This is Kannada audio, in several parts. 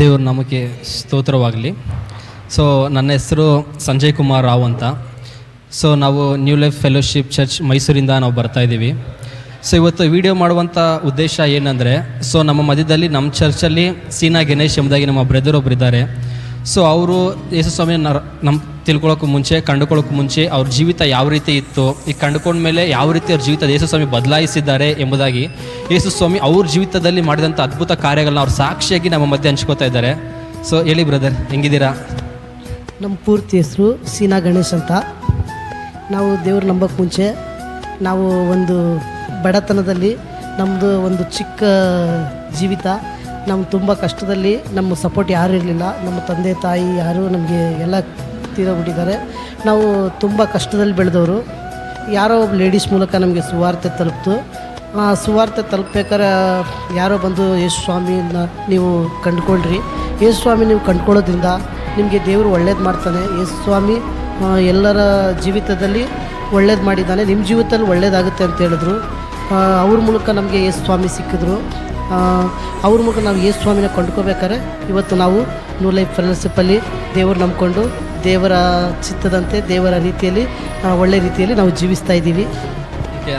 ದೇವ್ರ ನಮಗೆ ಸ್ತೋತ್ರವಾಗಲಿ. ಸೊ ನನ್ನ ಹೆಸರು ಸಂಜಯ್ ಕುಮಾರ್ ರಾವ್ ಅಂತ. ಸೊ ನಾವು ನ್ಯೂ ಲೈಫ್ ಫೆಲೋಶಿಪ್ ಚರ್ಚ್ ಮೈಸೂರಿಂದ ನಾವು ಬರ್ತಾ ಇದ್ದೀವಿ. ಸೊ ಇವತ್ತು ವಿಡಿಯೋ ಮಾಡುವಂಥ ಉದ್ದೇಶ ಏನಂದರೆ ಸೊ ನಮ್ಮ ಮಧ್ಯದಲ್ಲಿ ನಮ್ಮ ಚರ್ಚಲ್ಲಿ ಸೀನಾ ಗಣೇಶ್ ಎಂಬುದಾಗಿ ನಮ್ಮ ಬ್ರದರ್ ಒಬ್ಬರಿದ್ದಾರೆ ಸೊ ಅವರು ಯೇಸು ಸ್ವಾಮಿ ನಮ್ಮ ತಿಳ್ಕೊಳ್ಳೋಕ್ಕೂ ಮುಂಚೆ ಕಂಡುಕೊಳ್ಳೋಕ್ಕೂ ಮುಂಚೆ ಅವ್ರ ಜೀವಿತ ಯಾವ ರೀತಿ ಇತ್ತು, ಈ ಕಂಡುಕೊಂಡ್ಮೇಲೆ ಯಾವ ರೀತಿ ಅವ್ರ ಜೀವಿತ ಯೇಸು ಸ್ವಾಮಿ ಬದಲಾಯಿಸಿದ್ದಾರೆ ಎಂಬುದಾಗಿ ಯೇಸು ಸ್ವಾಮಿ ಅವ್ರ ಜೀವಿತದಲ್ಲಿ ಮಾಡಿದಂಥ ಅದ್ಭುತ ಕಾರ್ಯಗಳನ್ನ ಅವ್ರ ಸಾಕ್ಷಿಯಾಗಿ ನಮ್ಮ ಮಧ್ಯೆ ಹಂಚ್ಕೋತಾ ಇದ್ದಾರೆ. ಸೊ ಹೇಳಿ ಬ್ರದರ್, ಹೆಂಗಿದ್ದೀರಾ? ನಮ್ಮ ಪೂರ್ತಿ ಹೆಸರು ಸೀನಾ ಗಣೇಶ್ ಅಂತ. ನಾವು ದೇವ್ರ ನಂಬಕ್ಕೆ ಮುಂಚೆ ನಾವು ಒಂದು ಬಡತನದಲ್ಲಿ ನಮ್ಮದು ಒಂದು ಚಿಕ್ಕ ಜೀವಿತ. ನಮ್ಮ ತುಂಬ ಕಷ್ಟದಲ್ಲಿ ನಮ್ಮ ಸಪೋರ್ಟ್ ಯಾರು ಇರಲಿಲ್ಲ. ನಮ್ಮ ತಂದೆ, ತಾಯಿ ಯಾರು ನಮಗೆ ಎಲ್ಲ ತೀರೋಗ್ಬಿಟ್ಟಿದ್ದಾರೆ ನಾವು ತುಂಬ ಕಷ್ಟದಲ್ಲಿ ಬೆಳೆದವರು. ಯಾರೋ ಒಬ್ಬ ಲೇಡೀಸ್ ಮೂಲಕ ನಮಗೆ ಸುವಾರ್ತೆ ತಲುಪ್ತು. ಆ ಸುವಾರ್ತೆ ತಲುಪಬೇಕಾದ್ರೆ ಯಾರೋ ಬಂದು ಯೇಸು ಸ್ವಾಮಿಯನ್ನ ನೀವು ಕಂಡುಕೊಳ್ರಿ. ಯೇಸು ಸ್ವಾಮಿ ನೀವು ಕಂಡುಕೊಳ್ಳೋದ್ರಿಂದ ನಿಮಗೆ ದೇವರು ಒಳ್ಳೇದು ಮಾಡ್ತಾನೆ. ಯೇಸು ಸ್ವಾಮಿ ಎಲ್ಲರ ಜೀವಿತದಲ್ಲಿ ಒಳ್ಳೇದು ಮಾಡಿದ್ದಾನೆ. ನಿಮ್ಮ ಜೀವಿತದಲ್ಲಿ ಒಳ್ಳೇದಾಗುತ್ತೆ ಅಂತ ಹೇಳಿದ್ರು. ಅವ್ರ ಮೂಲಕ ನಮಗೆ ಯೇಸು ಸ್ವಾಮಿ ಸಿಕ್ಕಿದ್ರು. ಅವ್ರ ಮೂಲಕ ನಾವು ಯೇಸು ಸ್ವಾಮಿನ ಕೊಂಡ್ಕೋಬೇಕಾದ್ರೆ ಇವತ್ತು ನಾವು ನ್ಯೂ ಲೈಫ್ ಫೆಲೋಶಿಪ್ಪಲ್ಲಿ ದೇವರು ನಂಬಿಕೊಂಡು ದೇವರ ಚಿತ್ತದಂತೆ ದೇವರ ರೀತಿಯಲ್ಲಿ ಒಳ್ಳೆ ರೀತಿಯಲ್ಲಿ ನಾವು ಜೀವಿಸ್ತಾ ಇದ್ದೀವಿ.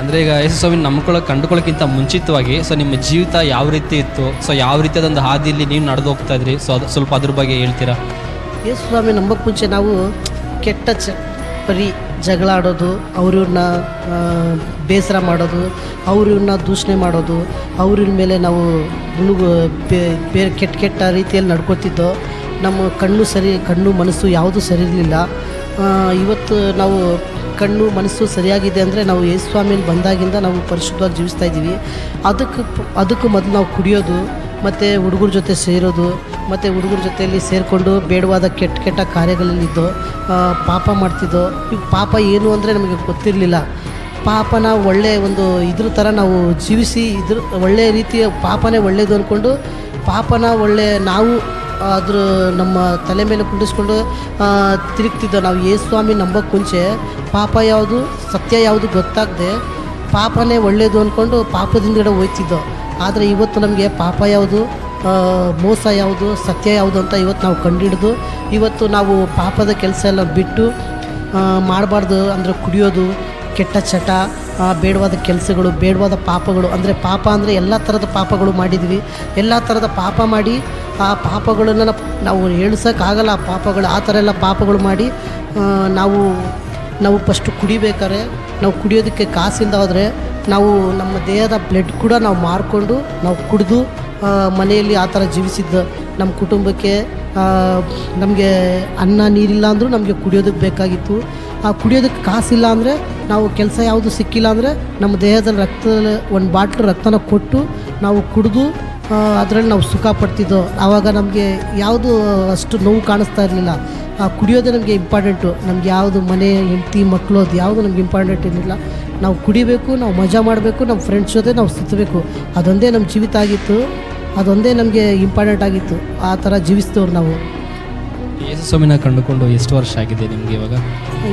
ಅಂದರೆ ಈಗ ಯೇಸು ಸ್ವಾಮಿ ನಂಬ್ಕೊಳ್ಳೋಕೆ ಕಂಡುಕೊಳ್ಳೋಕ್ಕಿಂತ ಮುಂಚಿತವಾಗಿ ಸೊ ನಿಮ್ಮ ಜೀವಿತ ಯಾವ ರೀತಿ ಇತ್ತು? ಸೊ ಯಾವ ರೀತಿಯಾದೊಂದು ಹಾದಿಯಲ್ಲಿ ನೀವು ನಡೆದು ಹೋಗ್ತಾ ಇದ್ರಿ? ಸೊ ಅದು ಸ್ವಲ್ಪ ಅದ್ರ ಬಗ್ಗೆ ಹೇಳ್ತೀರಾ? ಯೇಸು ಸ್ವಾಮಿ ನಂಬಕ್ಕೆ ಮುಂಚೆ ನಾವು ಕೆಟ್ಟ ಚ ಬರೀ ಜಗಳ ಆಡೋದು ಅವ್ರನ್ನ ಬೇಸರ ಮಾಡೋದು, ಅವ್ರನ್ನ ದೂಷಣೆ ಮಾಡೋದು ಅವ್ರ ಮೇಲೆ ನಾವು ಮುಳುಗು ಬೇರೆ ಕೆಟ್ಟ ಕೆಟ್ಟ ರೀತಿಯಲ್ಲಿ ನಡ್ಕೊತಿದ್ದೋ, ನಮ್ಮ ಕಣ್ಣು ಸರಿ, ಕಣ್ಣು ಮನಸ್ಸು ಯಾವುದೂ ಸರಿ ಇರಲಿಲ್ಲ. ಇವತ್ತು ನಾವು ಕಣ್ಣು ಮನಸ್ಸು ಸರಿಯಾಗಿದೆ ಅಂದರೆ ನಾವು ಯೇಸು ಸ್ವಾಮಿಯಲ್ಲಿ ಬಂದಾಗಿಂದ ನಾವು ಪರಿಶುದ್ಧವಾಗಿ ಜೀವಿಸ್ತಾ ಇದ್ದೀವಿ. ಅದಕ್ಕೆ, ಅದಕ್ಕೂ ಮೊದಲು ನಾವು ಕುಡಿಯೋದು, ಮತ್ತು ಹುಡುಗರ ಜೊತೆ ಸೇರೋದು ಮತ್ತು ಹುಡುಗರ ಜೊತೆಯಲ್ಲಿ ಸೇರಿಕೊಂಡು ಬೇಡವಾದ ಕೆಟ್ಟ ಕೆಟ್ಟ ಕಾರ್ಯಗಳಲ್ಲಿದ್ದು ಪಾಪ ಮಾಡ್ತಿದ್ದೋ ಈಗ ಪಾಪ ಏನು ಅಂದರೆ ನಮಗೆ ಗೊತ್ತಿರಲಿಲ್ಲ. ಪಾಪನ ಒಳ್ಳೆಯ ಒಂದು ಇದ್ರ ಥರ ನಾವು ಜೀವಿಸಿ ಇದ್ರ ಒಳ್ಳೆಯ ರೀತಿಯ ಪಾಪನೇ ಒಳ್ಳೆಯದು ಅಂದ್ಕೊಂಡು ಪಾಪನ ಒಳ್ಳೆ ನಾವು ಅದ್ರ ನಮ್ಮ ತಲೆ ಮೇಲೆ ಕುಂಡಿಸ್ಕೊಂಡು ತಿರುಗ್ತಿದ್ದೋ ನಾವು ಯೇಸು ಸ್ವಾಮಿ ನಂಬಕ್ಕೆ ಮುಂಚೆ ಪಾಪ ಯಾವುದು, ಸತ್ಯ ಯಾವುದು ಗೊತ್ತಾಗದೆ ಪಾಪನೇ ಒಳ್ಳೆಯದು ಅಂದ್ಕೊಂಡು ಪಾಪದಿಂದಗಡೆ ಹೋಯ್ತಿದ್ದೋ. ಆದರೆ ಇವತ್ತು ನಮಗೆ ಪಾಪ ಯಾವುದು ಮೋಸ ಯಾವುದು, ಸತ್ಯ ಯಾವುದು ಅಂತ ಇವತ್ತು ನಾವು ಕಂಡುಹಿಡ್ದು ಇವತ್ತು ನಾವು ಪಾಪದ ಕೆಲಸ ಎಲ್ಲ ಬಿಟ್ಟು ಮಾಡಬಾರ್ದು ಅಂದರೆ ಕುಡಿಯೋದು, ಕೆಟ್ಟ ಚಟ ಬೇಡವಾದ ಕೆಲಸಗಳು, ಬೇಡವಾದ ಪಾಪಗಳು, ಅಂದರೆ ಪಾಪ ಅಂದರೆ ಎಲ್ಲ ಥರದ ಪಾಪಗಳು ಮಾಡಿದ್ವಿ. ಎಲ್ಲ ಥರದ ಪಾಪ ಮಾಡಿ, ಆ ಪಾಪಗಳನ್ನ ನಾವು ಹೇಳ್ಸೋಕ್ಕಾಗಲ್ಲ, ಆ ಪಾಪಗಳು, ಆ ಥರ ಎಲ್ಲ ಪಾಪಗಳು ಮಾಡಿ ನಾವು ನಾವು ಫಸ್ಟು ಕುಡಿಬೇಕಾದ್ರೆ, ನಾವು ಕುಡಿಯೋದಕ್ಕೆ ಕಾಸಿಂದ ಹೋದರೆ, ನಾವು ನಮ್ಮ ದೇಹದ ಬ್ಲಡ್ ಕೂಡ ನಾವು ಮಾರಿಕೊಂಡು, ನಾವು ಕುಡಿದು ಮನೆಯಲ್ಲಿ ಆ ಥರ ಜೀವಿಸಿದ್ದು ನಮ್ಮ ಕುಟುಂಬಕ್ಕೆ ನಮಗೆ ಅನ್ನ ನೀರಿಲ್ಲ ಅಂದರೂ ನಮಗೆ ಕುಡಿಯೋದಕ್ಕೆ ಬೇಕಾಗಿತ್ತು. ಆ, ಕುಡಿಯೋದಕ್ಕೆ ಕಾಸಿಲ್ಲ ಅಂದರೆ ನಾವು ಕೆಲಸ ಯಾವುದು ಸಿಕ್ಕಿಲ್ಲ ಅಂದರೆ ನಮ್ಮ ದೇಹದಲ್ಲಿ ರಕ್ತ ಒಂದು ಬಾಟ್ಲು ರಕ್ತನ ಕೊಟ್ಟು ನಾವು ಕುಡಿದು ಅದರಲ್ಲಿ ನಾವು ಸುಖ ಪಡ್ತಿದ್ದೋ. ಆವಾಗ ನಮಗೆ ಯಾವುದು ಅಷ್ಟು ನೋವು ಕಾಣಿಸ್ತಾ ಇರಲಿಲ್ಲ. ಆ, ಕುಡಿಯೋದೇ ನಮಗೆ ಇಂಪಾರ್ಟೆಂಟು. ನಮ್ಗೆ ಯಾವುದು ಮನೆ, ಹೆಂಡತಿ ಮಕ್ಕಳು ಅದು ಯಾವುದು ನಮ್ಗೆ ಇಂಪಾರ್ಟೆಂಟ್ ಇರಲಿಲ್ಲ ನಾವು ಕುಡಿಬೇಕು, ನಾವು ಮಜಾ ಮಾಡಬೇಕು, ನಮ್ಮ ಫ್ರೆಂಡ್ಸ್ ಜೊತೆ ನಾವು ಸುತ್ತಬೇಕು. ಅದೊಂದೇ ನಮ್ಮ ಜೀವಿತ ಆಗಿತ್ತು. ಅದೊಂದೇ ನಮಗೆ ಇಂಪಾರ್ಟೆಂಟ್ ಆಗಿತ್ತು. ಆ ಥರ ಜೀವಿಸ್ತವ್ರು ನಾವು. ಯೇಸು ಸ್ವಾಮಿನ ಕಂಡುಕೊಂಡು ಎಷ್ಟು ವರ್ಷ ಆಗಿದೆ ನಿಮಗೆ ಇವಾಗ?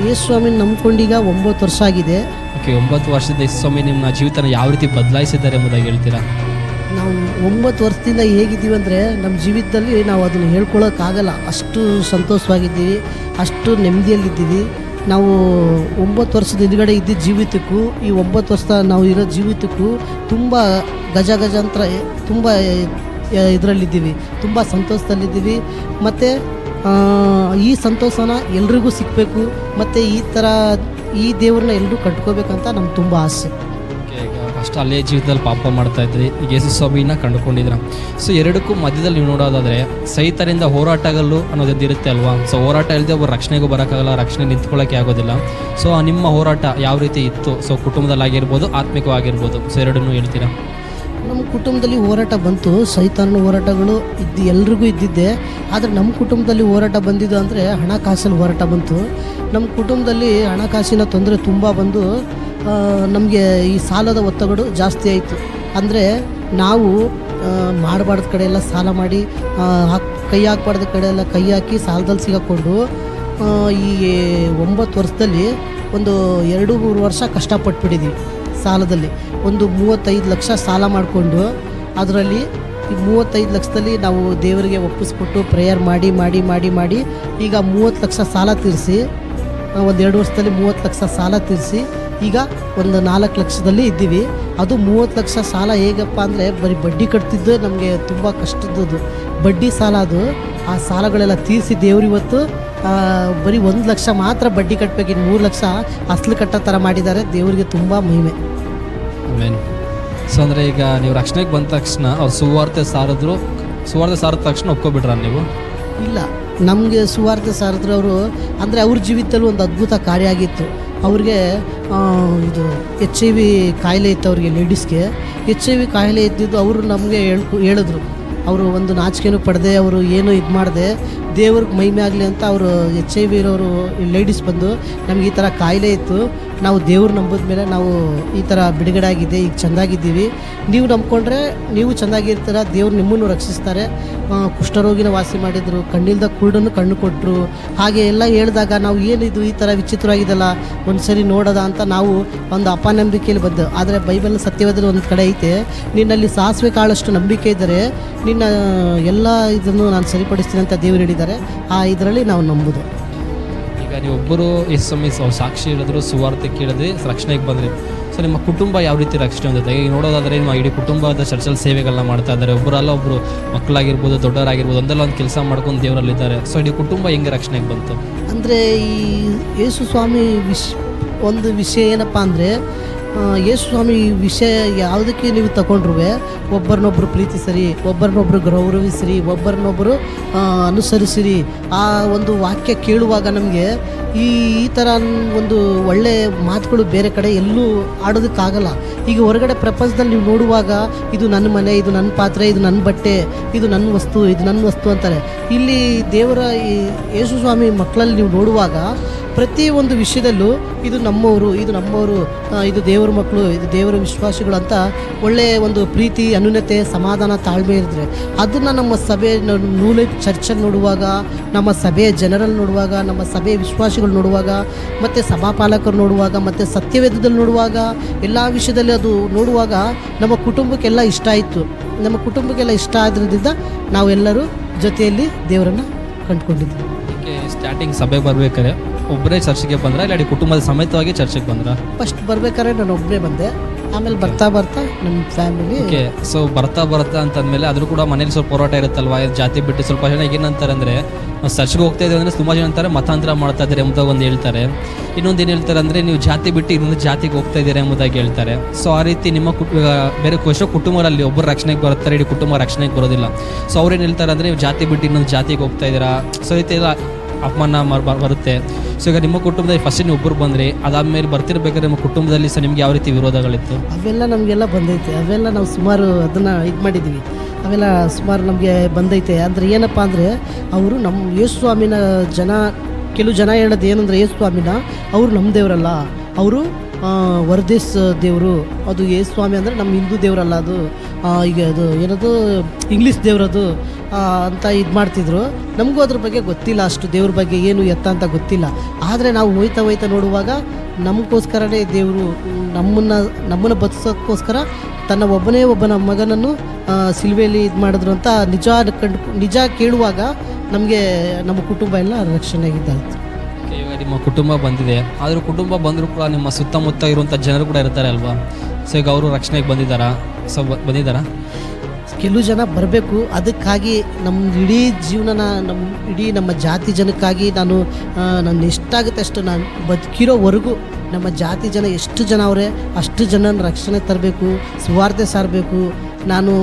ಯೇಸು ಸ್ವಾಮಿನ ನಂಬ್ಕೊಂಡೀಗ ಒಂಬತ್ತು ವರ್ಷ ಆಗಿದೆ. ಓಕೆ ಒಂಬತ್ತು ವರ್ಷದಿಂದ ಯೇಸು ಸ್ವಾಮಿ ನಿಮ್ಮ ಜೀವಿತನ ಯಾವ ರೀತಿ ಬದಲಾಯಿಸಿದ್ದಾರೆ ಎಂಬುದಾಗಿ ಹೇಳ್ತೀರಾ? ನಾವು ಒಂಬತ್ತು ವರ್ಷದಿಂದ ಹೇಗಿದ್ದೀವಿ ಅಂದರೆ ನಮ್ಮ ಜೀವಿತದಲ್ಲಿ ನಾವು ಅದನ್ನು ಹೇಳ್ಕೊಳ್ಳೋಕ್ಕಾಗಲ್ಲ ಅಷ್ಟು ಸಂತೋಷವಾಗಿದ್ದೀವಿ ಅಷ್ಟು ನೆಮ್ಮದಿಯಲ್ಲಿದ್ದೀವಿ. ನಾವು ಒಂಬತ್ತು ವರ್ಷದ ಹಿಂದ್ಗಡೆ ಇದ್ದ ಜೀವಿತಕ್ಕೂ, ಈ ಒಂಬತ್ತು ವರ್ಷದ ನಾವು ಇರೋ ಜೀವಿತಕ್ಕೂ ತುಂಬ ಗಜ ಗಜ ಅಂತ ತುಂಬ ಇದರಲ್ಲಿದ್ದೀವಿ. ತುಂಬ ಸಂತೋಷದಲ್ಲಿದ್ದೀವಿ. ಮತ್ತು ಈ ಸಂತೋಷನ ಎಲ್ರಿಗೂ ಸಿಗಬೇಕು. ಮತ್ತು ಈ ಥರ ಈ ದೇವ್ರನ್ನ ಎಲ್ಲರೂ ಕಟ್ಕೋಬೇಕಂತ ನಮ್ಗೆ ತುಂಬ ಆಸೆ. ಫಸ್ಟ್ ಅಲ್ಲೇ ಜೀವಿತದಲ್ಲಿ ಪಾಪ ಮಾಡ್ತಾ ಇದ್ರಿ. ಯೇಸು ಸ್ವಾಮಿನ ಕಂಡುಕೊಂಡಿದ್ರ ಸೊ ಎರಡಕ್ಕೂ ಮಧ್ಯದಲ್ಲಿ ನೀವು ನೋಡೋದಾದರೆ, ಸೈತರಿಂದ ಹೋರಾಟಗಳು ಅನ್ನೋದು ಇರುತ್ತೆ ಅಲ್ವಾ? ಸೊ ಹೋರಾಟ ಇಲ್ಲದೆ ಒಬ್ಬರು ರಕ್ಷಣೆಗೂ ಬರೋಕ್ಕಾಗಲ್ಲ, ರಕ್ಷಣೆ ನಿಂತ್ಕೊಳ್ಳೋಕೆ ಆಗೋದಿಲ್ಲ. ಸೊ ನಿಮ್ಮ ಹೋರಾಟ ಯಾವ ರೀತಿ ಇತ್ತು? ಸೊ ಕುಟುಂಬದಲ್ಲಾಗಿರ್ಬೋದು, ಆತ್ಮಿಕವಾಗಿರ್ಬೋದು. ಸೊ ಎರಡನ್ನೂ ಹೇಳ್ತೀರಾ? ನಮ್ಮ ಕುಟುಂಬದಲ್ಲಿ ಹೋರಾಟ ಬಂತು. ಸೈತಾನ ಹೋರಾಟಗಳು ಇದ್ದು ಎಲ್ರಿಗೂ ಇದ್ದಿದ್ದೆ. ಆದರೆ ನಮ್ಮ ಕುಟುಂಬದಲ್ಲಿ ಹೋರಾಟ ಬಂದಿದ್ದು ಅಂದರೆ ಹಣಕಾಸಲ್ಲಿ ಹೋರಾಟ ಬಂತು. ನಮ್ಮ ಕುಟುಂಬದಲ್ಲಿ ಹಣಕಾಸಿನ ತೊಂದರೆ ತುಂಬ ಬಂದು ನಮಗೆ ಈ ಸಾಲದ ಒತ್ತಗಳು ಜಾಸ್ತಿ ಆಯಿತು. ಅಂದರೆ ನಾವು ಮಾಡಬಾರ್ದ ಕಡೆ ಎಲ್ಲ ಸಾಲ ಮಾಡಿ ಹಾಕಿ, ಕೈ ಹಾಕ್ಬಾರ್ದ ಕಡೆ ಎಲ್ಲ ಕೈ ಹಾಕಿ ಸಾಲದಲ್ಲಿ ಸಿಗಾಕೊಂಡು ಈ ಒಂಬತ್ತು ವರ್ಷದಲ್ಲಿ ಒಂದು ಎರಡು ಮೂರು ವರ್ಷ ಕಷ್ಟಪಟ್ಬಿಟ್ಟಿದ್ವಿ ಸಾಲದಲ್ಲಿ. ಒಂದು ಮೂವತ್ತೈದು ಲಕ್ಷ ಸಾಲ ಮಾಡಿಕೊಂಡು, ಅದರಲ್ಲಿ ಈ ಮೂವತ್ತೈದು ಲಕ್ಷದಲ್ಲಿ ನಾವು ದೇವರಿಗೆ ಒಪ್ಪಿಸ್ಬಿಟ್ಟು ಪ್ರೇಯರ್ ಮಾಡಿ ಮಾಡಿ ಮಾಡಿ ಮಾಡಿ, ಈಗ ಮೂವತ್ತು ಲಕ್ಷ ಸಾಲ ತೀರಿಸಿ ಒಂದು ಎರಡು ವರ್ಷದಲ್ಲಿ ಮೂವತ್ತು ಲಕ್ಷ ಸಾಲ ತೀರಿಸಿ ಈಗ ಒಂದು ನಾಲ್ಕು ಲಕ್ಷದಲ್ಲಿ ಇದ್ದೀವಿ. ಅದು ಮೂವತ್ತು ಲಕ್ಷ ಸಾಲ ಹೇಗಪ್ಪ ಅಂದರೆ ಬರೀ ಬಡ್ಡಿ ಕಟ್ತಿದ್ದು ನಮಗೆ ತುಂಬ ಕಷ್ಟದ್ದು ಬಡ್ಡಿ ಸಾಲ ಅದು. ಆ ಸಾಲಗಳೆಲ್ಲ ತೀರಿಸಿ ದೇವ್ರಿವತ್ತು ಬರೀ ಒಂದು ಲಕ್ಷ ಮಾತ್ರ ಬಡ್ಡಿ ಕಟ್ಟಬೇಕು ಇನ್ನು ಮೂರು ಲಕ್ಷ ಅಸಲು ಕಟ್ಟೋ ಥರ ಮಾಡಿದ್ದಾರೆ. ದೇವರಿಗೆ ತುಂಬ ಮಹಿಮೆ. ಸೊ ಅಂದರೆ ಈಗ ನೀವು ರಕ್ಷಣೆಗೆ ಬಂದ ತಕ್ಷಣ ಅವ್ರು ಸುವಾರ್ತೆ ಸಾರಿದ್ರು ಸುವಾರ್ತೆ ಸಾರಿದ ತಕ್ಷಣ ಒಪ್ಕೊಬಿಟ್ರ ನೀವು? ಇಲ್ಲ. ನಮಗೆ ಸುವಾರ್ತೆ ಸಾರಿದ್ರು ಅವರು ಅಂದರೆ ಅವ್ರ ಜೀವಿತದಲ್ಲಿ ಒಂದು ಅದ್ಭುತ ಕಾರ್ಯ ಆಗಿತ್ತು. ಅವ್ರಿಗೆ ಇದು ಎಚ್ ಐ ವಿ ಕಾಯಿಲೆ ಇತ್ತು ಅವ್ರಿಗೆ ಲೇಡೀಸ್ಗೆ ಎಚ್ ಐ ವಿ ಕಾಯಿಲೆ ಇದ್ದಿದ್ದು ಅವರು ನಮಗೆ ಹೇಳ್ಕೊ, ಹೇಳಿದ್ರು. ಅವರು ಒಂದು ನಾಚಿಕೆನೂ ಪಡೆದೇ, ಅವರು ಏನು ಇದು ಮಾಡದೆ ದೇವ್ರಿಗೆ ಮಹಿಮೆ ಆಗಲಿ ಅಂತ ಅವರು ಎಚ್ ಐ ವಿ ಇರೋರು ಲೇಡೀಸ್ ಬಂದು ನಮ್ಗೆ ಈ ಥರ ಕಾಯಿಲೆ ಇತ್ತು. ನಾವು ದೇವ್ರು ನಂಬಿದ ಮೇಲೆ ನಾವು ಈ ಥರ ಬಿಡುಗಡೆ ಆಗಿದೆ, ಈಗ ಚೆಂದಾಗಿದ್ದೀವಿ. ನೀವು ನಂಬ್ಕೊಂಡ್ರೆ ನೀವು ಚೆಂದಾಗಿರ್ತೀರ, ದೇವ್ರು ನಿಮ್ಮನ್ನು ರಕ್ಷಿಸ್ತಾರೆ. ಕುಷ್ಠರೋಗಿನ ವಾಸಿ ಮಾಡಿದರು, ಕಣ್ಣಿಲ್ದ ಕುರುಡನ್ನು ಕಣ್ಣು ಕೊಟ್ಟರು ಹಾಗೆ ಎಲ್ಲ ಹೇಳಿದಾಗ ನಾವು ಏನಿದು ಈ ಥರ ವಿಚಿತ್ರವಾಗಿದೆಲ್ಲ ಒಂದು ಸರಿ ನೋಡೋದ ಅಂತ ನಾವು ಒಂದು ಅಪನಂಬಿಕೆಯಲ್ಲಿ ಬಂದು, ಆದರೆ ಬೈಬಲ್ ಸತ್ಯವಾದಲ್ಲಿ ಒಂದು ಕಡೆ ಐತೆ. ನಿನ್ನಲ್ಲಿ ಸಾಸಿವೆ ಕಾಳಷ್ಟು ನಂಬಿಕೆ ಇದ್ದರೆ, ನಿನ್ನ ಎಲ್ಲ ಇದನ್ನು ನಾನು ಸರಿಪಡಿಸ್ತೀನಿ ಅಂತ ದೇವ್ರು ದೇವರು ಹೇಳಿದ್ದಾರೆ ಆ ಇದರಲ್ಲಿ ನಾವು ನಂಬುದು. ಈಗ ನೀವೊಬ್ಬರು ಎಸ್ ಎಂ ಸ- ಸಾಕ್ಷಿ ಹೇಳಿದ್ರು ಸುವಾರ್ತೆ ಕೇಳಿದ್ರೆ ರಕ್ಷಣೆಗೆ ಬಂದ್ರೆ. ಸೊ ನಿಮ್ಮ ಕುಟುಂಬ ಯಾವ ರೀತಿ ರಕ್ಷಣೆ ಹೊಂದಿದೆ? ಈಗ ನೋಡೋದಾದ್ರೆ ನಿಮ್ಮ ಇಡೀ ಕುಟುಂಬದ ಚರ್ಚಲ್ಲಿ ಸೇವೆಗಳನ್ನ ಮಾಡ್ತಾ ಇದ್ದಾರೆ. ಒಬ್ಬರಲ್ಲ ಒಬ್ಬರು ಮಕ್ಕಳಾಗಿರ್ಬೋದು ದೊಡ್ಡವರಾಗಿರ್ಬೋದು ಒಂದಲ್ಲ ಒಂದು ಕೆಲಸ ಮಾಡ್ಕೊಂಡು ದೇವರಲ್ಲಿದ್ದಾರೆ. ಸೊ ಇಡೀ ಕುಟುಂಬ ಹೆಂಗೆ ರಕ್ಷಣೆಗೆ ಬಂತು? ಅಂದರೆ ಈ ಯೇಸು ಸ್ವಾಮಿ ವಿಶ್ ಒಂದು ವಿಷಯ ಏನಪ್ಪ ಅಂದರೆ ಯೇಸು ಸ್ವಾಮಿ ಈ ವಿಷಯ ಯಾವುದಕ್ಕೆ ನೀವು ತಗೊಂಡ್ರು ಒಬ್ಬರನ್ನೊಬ್ಬರು ಪ್ರೀತಿಸಿರಿ ಒಬ್ಬರನ್ನೊಬ್ಬರು ಗೌರವಿಸಿರಿ ಒಬ್ಬರನ್ನೊಬ್ಬರು ಅನುಸರಿಸಿರಿ. ಆ ಒಂದು ವಾಕ್ಯ ಕೇಳುವಾಗ ನಮಗೆ ಈ ಈ ಥರ ಒಂದು ಒಳ್ಳೆ ಮಾತುಗಳು ಬೇರೆ ಕಡೆ ಎಲ್ಲೂ ಆಡೋದಕ್ಕಾಗಲ್ಲ. ಈಗ ಹೊರಗಡೆ ಪ್ರಪಂಚದಲ್ಲಿ ನೀವು ನೋಡುವಾಗ ಇದು ನನ್ನ ಮನೆ, ಇದು ನನ್ನ ಪಾತ್ರೆ, ಇದು ನನ್ನ ಬಟ್ಟೆ, ಇದು ನನ್ನ ವಸ್ತು, ಇದು ನನ್ನ ವಸ್ತು ಅಂತಾರೆ. ಇಲ್ಲಿ ದೇವರ ಈ ಯೇಸು ಸ್ವಾಮಿ ಮಕ್ಕಳಲ್ಲಿ ನೀವು ನೋಡುವಾಗ ಪ್ರತಿ ಒಂದು ವಿಷಯದಲ್ಲೂ ಇದು ನಮ್ಮವರು ಇದು ನಮ್ಮವರು ಇದು ದೇವರ ಮಕ್ಕಳು, ಇದು ದೇವರ ವಿಶ್ವಾಸಿಗಳು ಅಂತ ಒಳ್ಳೆಯ ಒಂದು ಪ್ರೀತಿ ಅನ್ಯೂನ್ಯತೆ ಸಮಾಧಾನ, ತಾಳ್ಮೆ ಇರಿದ್ರೆ ಅದನ್ನು ನಮ್ಮ ಸಭೆ ನೂಲೆ ಚರ್ಚಲ್ಲಿ ನೋಡುವಾಗ, ನಮ್ಮ ಸಭೆಯ ಜನರಲ್ಲಿ ನೋಡುವಾಗ, ನಮ್ಮ ಸಭೆಯ ನೋಡುವಾಗ ಮತ್ತು ಸಭಾಪಾಲಕರು ನೋಡುವಾಗ ಮತ್ತು ಸತ್ಯವೇದದಲ್ಲಿ ನೋಡುವಾಗ ಎಲ್ಲ ವಿಷಯದಲ್ಲಿ ಅದು ನೋಡುವಾಗ ನಮ್ಮ ಕುಟುಂಬಕ್ಕೆಲ್ಲ ಇಷ್ಟ ಆಯಿತು. ನಮ್ಮ ಕುಟುಂಬಕ್ಕೆಲ್ಲ ಇಷ್ಟ ಆದ್ರಿಂದ ನಾವೆಲ್ಲರೂ ಜೊತೆಯಲ್ಲಿ ದೇವರನ್ನು ಕಂಡುಕೊಂಡಿದ್ವಿ. ಸ್ಟಾರ್ಟಿಂಗ್ ಸಭೆಗೆ ಬರಬೇಕಾದ್ರೆ ಒಬ್ಬರೇ ಚರ್ಚೆಗೆ ಬಂದ್ರೆ ಇಲ್ಲ ಕುಟುಂಬದ ಸಮೇತವಾಗಿ ಚರ್ಚೆಗೆ ಬಂದ್ರ? ಫಸ್ಟ್ ಬರ್ಬೇಕಾದ್ರೆ ನಾನು ಒಬ್ಬನೇ ಬಂದೆ. ಆಮೇಲೆ ಬರ್ತಾ ಬರ್ತಾ ನಮ್ಮ ಫ್ಯಾಮಿಲಿ ಓಕೆ ಸೊ ಬರ್ತಾ ಬರ್ತಾ ಅಂತಂದ್ಮೇಲೆ ಅದ್ರ ಕೂಡ ಮನೇಲಿ ಸ್ವಲ್ಪ ಹೋರಾಟ ಇರುತ್ತಲ್ವಾ? ಜಾತಿ ಬಿಟ್ಟು ಸ್ವಲ್ಪ ಜನ ಏನಂತಾರೆ ಅಂದ್ರೆ, ನಾವು ಚರ್ಚ್ಗೆ ಹೋಗ್ತಾ ಇದ್ದೀವಿ ಅಂದ್ರೆ ತುಂಬ ಜನ ಅಂತಾರೆ, ಮತಾಂತರ ಮಾಡ್ತಾ ಇದ್ದಾರೆ ಎಂಬುದಾಗಿ ಒಂದು ಹೇಳ್ತಾರೆ. ಇನ್ನೊಂದು ಏನು ಹೇಳ್ತಾರೆ ಅಂದ್ರೆ, ನೀವು ಜಾತಿ ಬಿಟ್ಟು ಇನ್ನೊಂದು ಜಾತಿಗೆ ಹೋಗ್ತಾ ಇದ್ದೀರಾ ಎಂಬುದಾಗಿ ಹೇಳ್ತಾರೆ. ಸೊ ಆ ರೀತಿ ನಿಮ್ಮ ಬೇರೆ ಎಷ್ಟೋ ಕುಟುಂಬದಲ್ಲಿ ಒಬ್ಬರು ರಕ್ಷಣೆಗೆ ಬರ್ತಾರೆ ಇಡೀ ಕುಟುಂಬ ರಕ್ಷಣೆಗೆ ಬರೋದಿಲ್ಲ. ಸೊ ಅವ್ರೇನು ಹೇಳ್ತಾರೆ ಅಂದ್ರೆ, ನೀವು ಜಾತಿ ಬಿಟ್ಟು ಇನ್ನೊಂದು ಜಾತಿಗೆ ಹೋಗ್ತಾ ಇದ್ದೀರಾ? ಸೊ ರೀತಿ ಎಲ್ಲ ಅಪಮಾನ ಬರುತ್ತೆ. ಸೊ ಈಗ ನಿಮ್ಮ ಕುಟುಂಬದಲ್ಲಿ ಫಸ್ಟ್ ನೀವು ಒಬ್ಬರು ಬಂದ್ರಿ, ಅದಾದ್ಮೇಲೆ ಬರ್ತಿರ್ಬೇಕಾದ್ರೆ ನಿಮ್ಮ ಕುಟುಂಬದಲ್ಲಿ ಸಹ ನಿಮ್ಗೆ ಯಾವ ರೀತಿ ವಿರೋಧಗಳಿತ್ತು? ಅವೆಲ್ಲ ನಮಗೆಲ್ಲ ಬಂದೈತೆ. ಅವೆಲ್ಲ ನಾವು ಸುಮಾರು ಅದನ್ನು ಇದು ಮಾಡಿದ್ದೀವಿ ಅವೆಲ್ಲ ಸುಮಾರು ನಮಗೆ ಬಂದೈತೆ. ಅಂದರೆ ಏನಪ್ಪ ಅಂದರೆ, ಅವರು ನಮ್ಮ ಯೇಸು ಸ್ವಾಮಿನ ಜನ, ಕೆಲವು ಜನ ಹೇಳೋದು ಏನಂದ್ರೆ ಯೇಸು ಸ್ವಾಮಿನ ಅವರು ನಮ್ಮ ದೇವರಲ್ಲ. ಅವರು ವರದೇಶ್ ದೇವರು. ಅದು ಯೇಸು ಸ್ವಾಮಿ ಅಂದರೆ ನಮ್ಮ ಹಿಂದೂ ದೇವರಲ್ಲ ಅದು. ಈಗ ಅದು ಏನದು, ಇಂಗ್ಲೀಷ್ ದೇವರದು ಅಂತ ಇದು ಮಾಡ್ತಿದ್ರು. ನಮಗೂ ಅದ್ರ ಬಗ್ಗೆ ಗೊತ್ತಿಲ್ಲ ಅಷ್ಟು. ದೇವ್ರ ಬಗ್ಗೆ ಏನು ಎತ್ತ ಅಂತ ಗೊತ್ತಿಲ್ಲ. ಆದರೆ ನಾವು ಹೋಯ್ತಾ ಹೋಯ್ತಾ ನೋಡುವಾಗ ನಮಗೋಸ್ಕರನೇ ದೇವರು ನಮ್ಮನ್ನು ನಮ್ಮನ್ನು ಬದುಸೋಕ್ಕೋಸ್ಕರ ತನ್ನ ಒಬ್ಬನೇ ಒಬ್ಬನ ಮಗನನ್ನು ಸಿಲ್ವೆಯಲ್ಲಿ ಇದು ಮಾಡಿದ್ರು ಅಂತ ನಿಜ ಕಂಡು, ನಿಜ ಕೇಳುವಾಗ ನಮಗೆ, ನಮ್ಮ ಕುಟುಂಬ ಎಲ್ಲ ರಕ್ಷಣೆ ಆಗಿದ್ದಾಯಿತು ನಿಮ್ಮ ಕುಟುಂಬ ಬಂದಿದೆ. ಆದರೂ ಕುಟುಂಬ ಬಂದರೂ ಕೂಡ ನಿಮ್ಮ ಸುತ್ತಮುತ್ತ ಇರುವಂಥ ಜನರು ಕೂಡ ಇರ್ತಾರೆ ಅಲ್ವಾ? ಸೊ ಈಗ ಅವರು ರಕ್ಷಣೆಗೆ ಬಂದಿದ್ದಾರಾ? ಸೊ ಬಂದಿದ್ದಾರಾ? ಕೆಲವು ಜನ ಬರಬೇಕು. ಅದಕ್ಕಾಗಿ ನಮ್ಮ ಇಡೀ ಜೀವನ ನಮ್ಮ ಇಡೀ ನಮ್ಮ ಜಾತಿ ಜನಕ್ಕಾಗಿ ನಾನು ನನ್ನ ಎಷ್ಟಾಗುತ್ತೆ ಅಷ್ಟು ನಾನು ಬದುಕಿರೋವರೆಗೂ ನಮ್ಮ ಜಾತಿ ಜನ ಎಷ್ಟು ಜನ ಅವರೇ, ಅಷ್ಟು ಜನನ ರಕ್ಷಣೆ ತರಬೇಕು, ಸುವಾರ್ತೆ ಸಾರಬೇಕು. ನಾನು,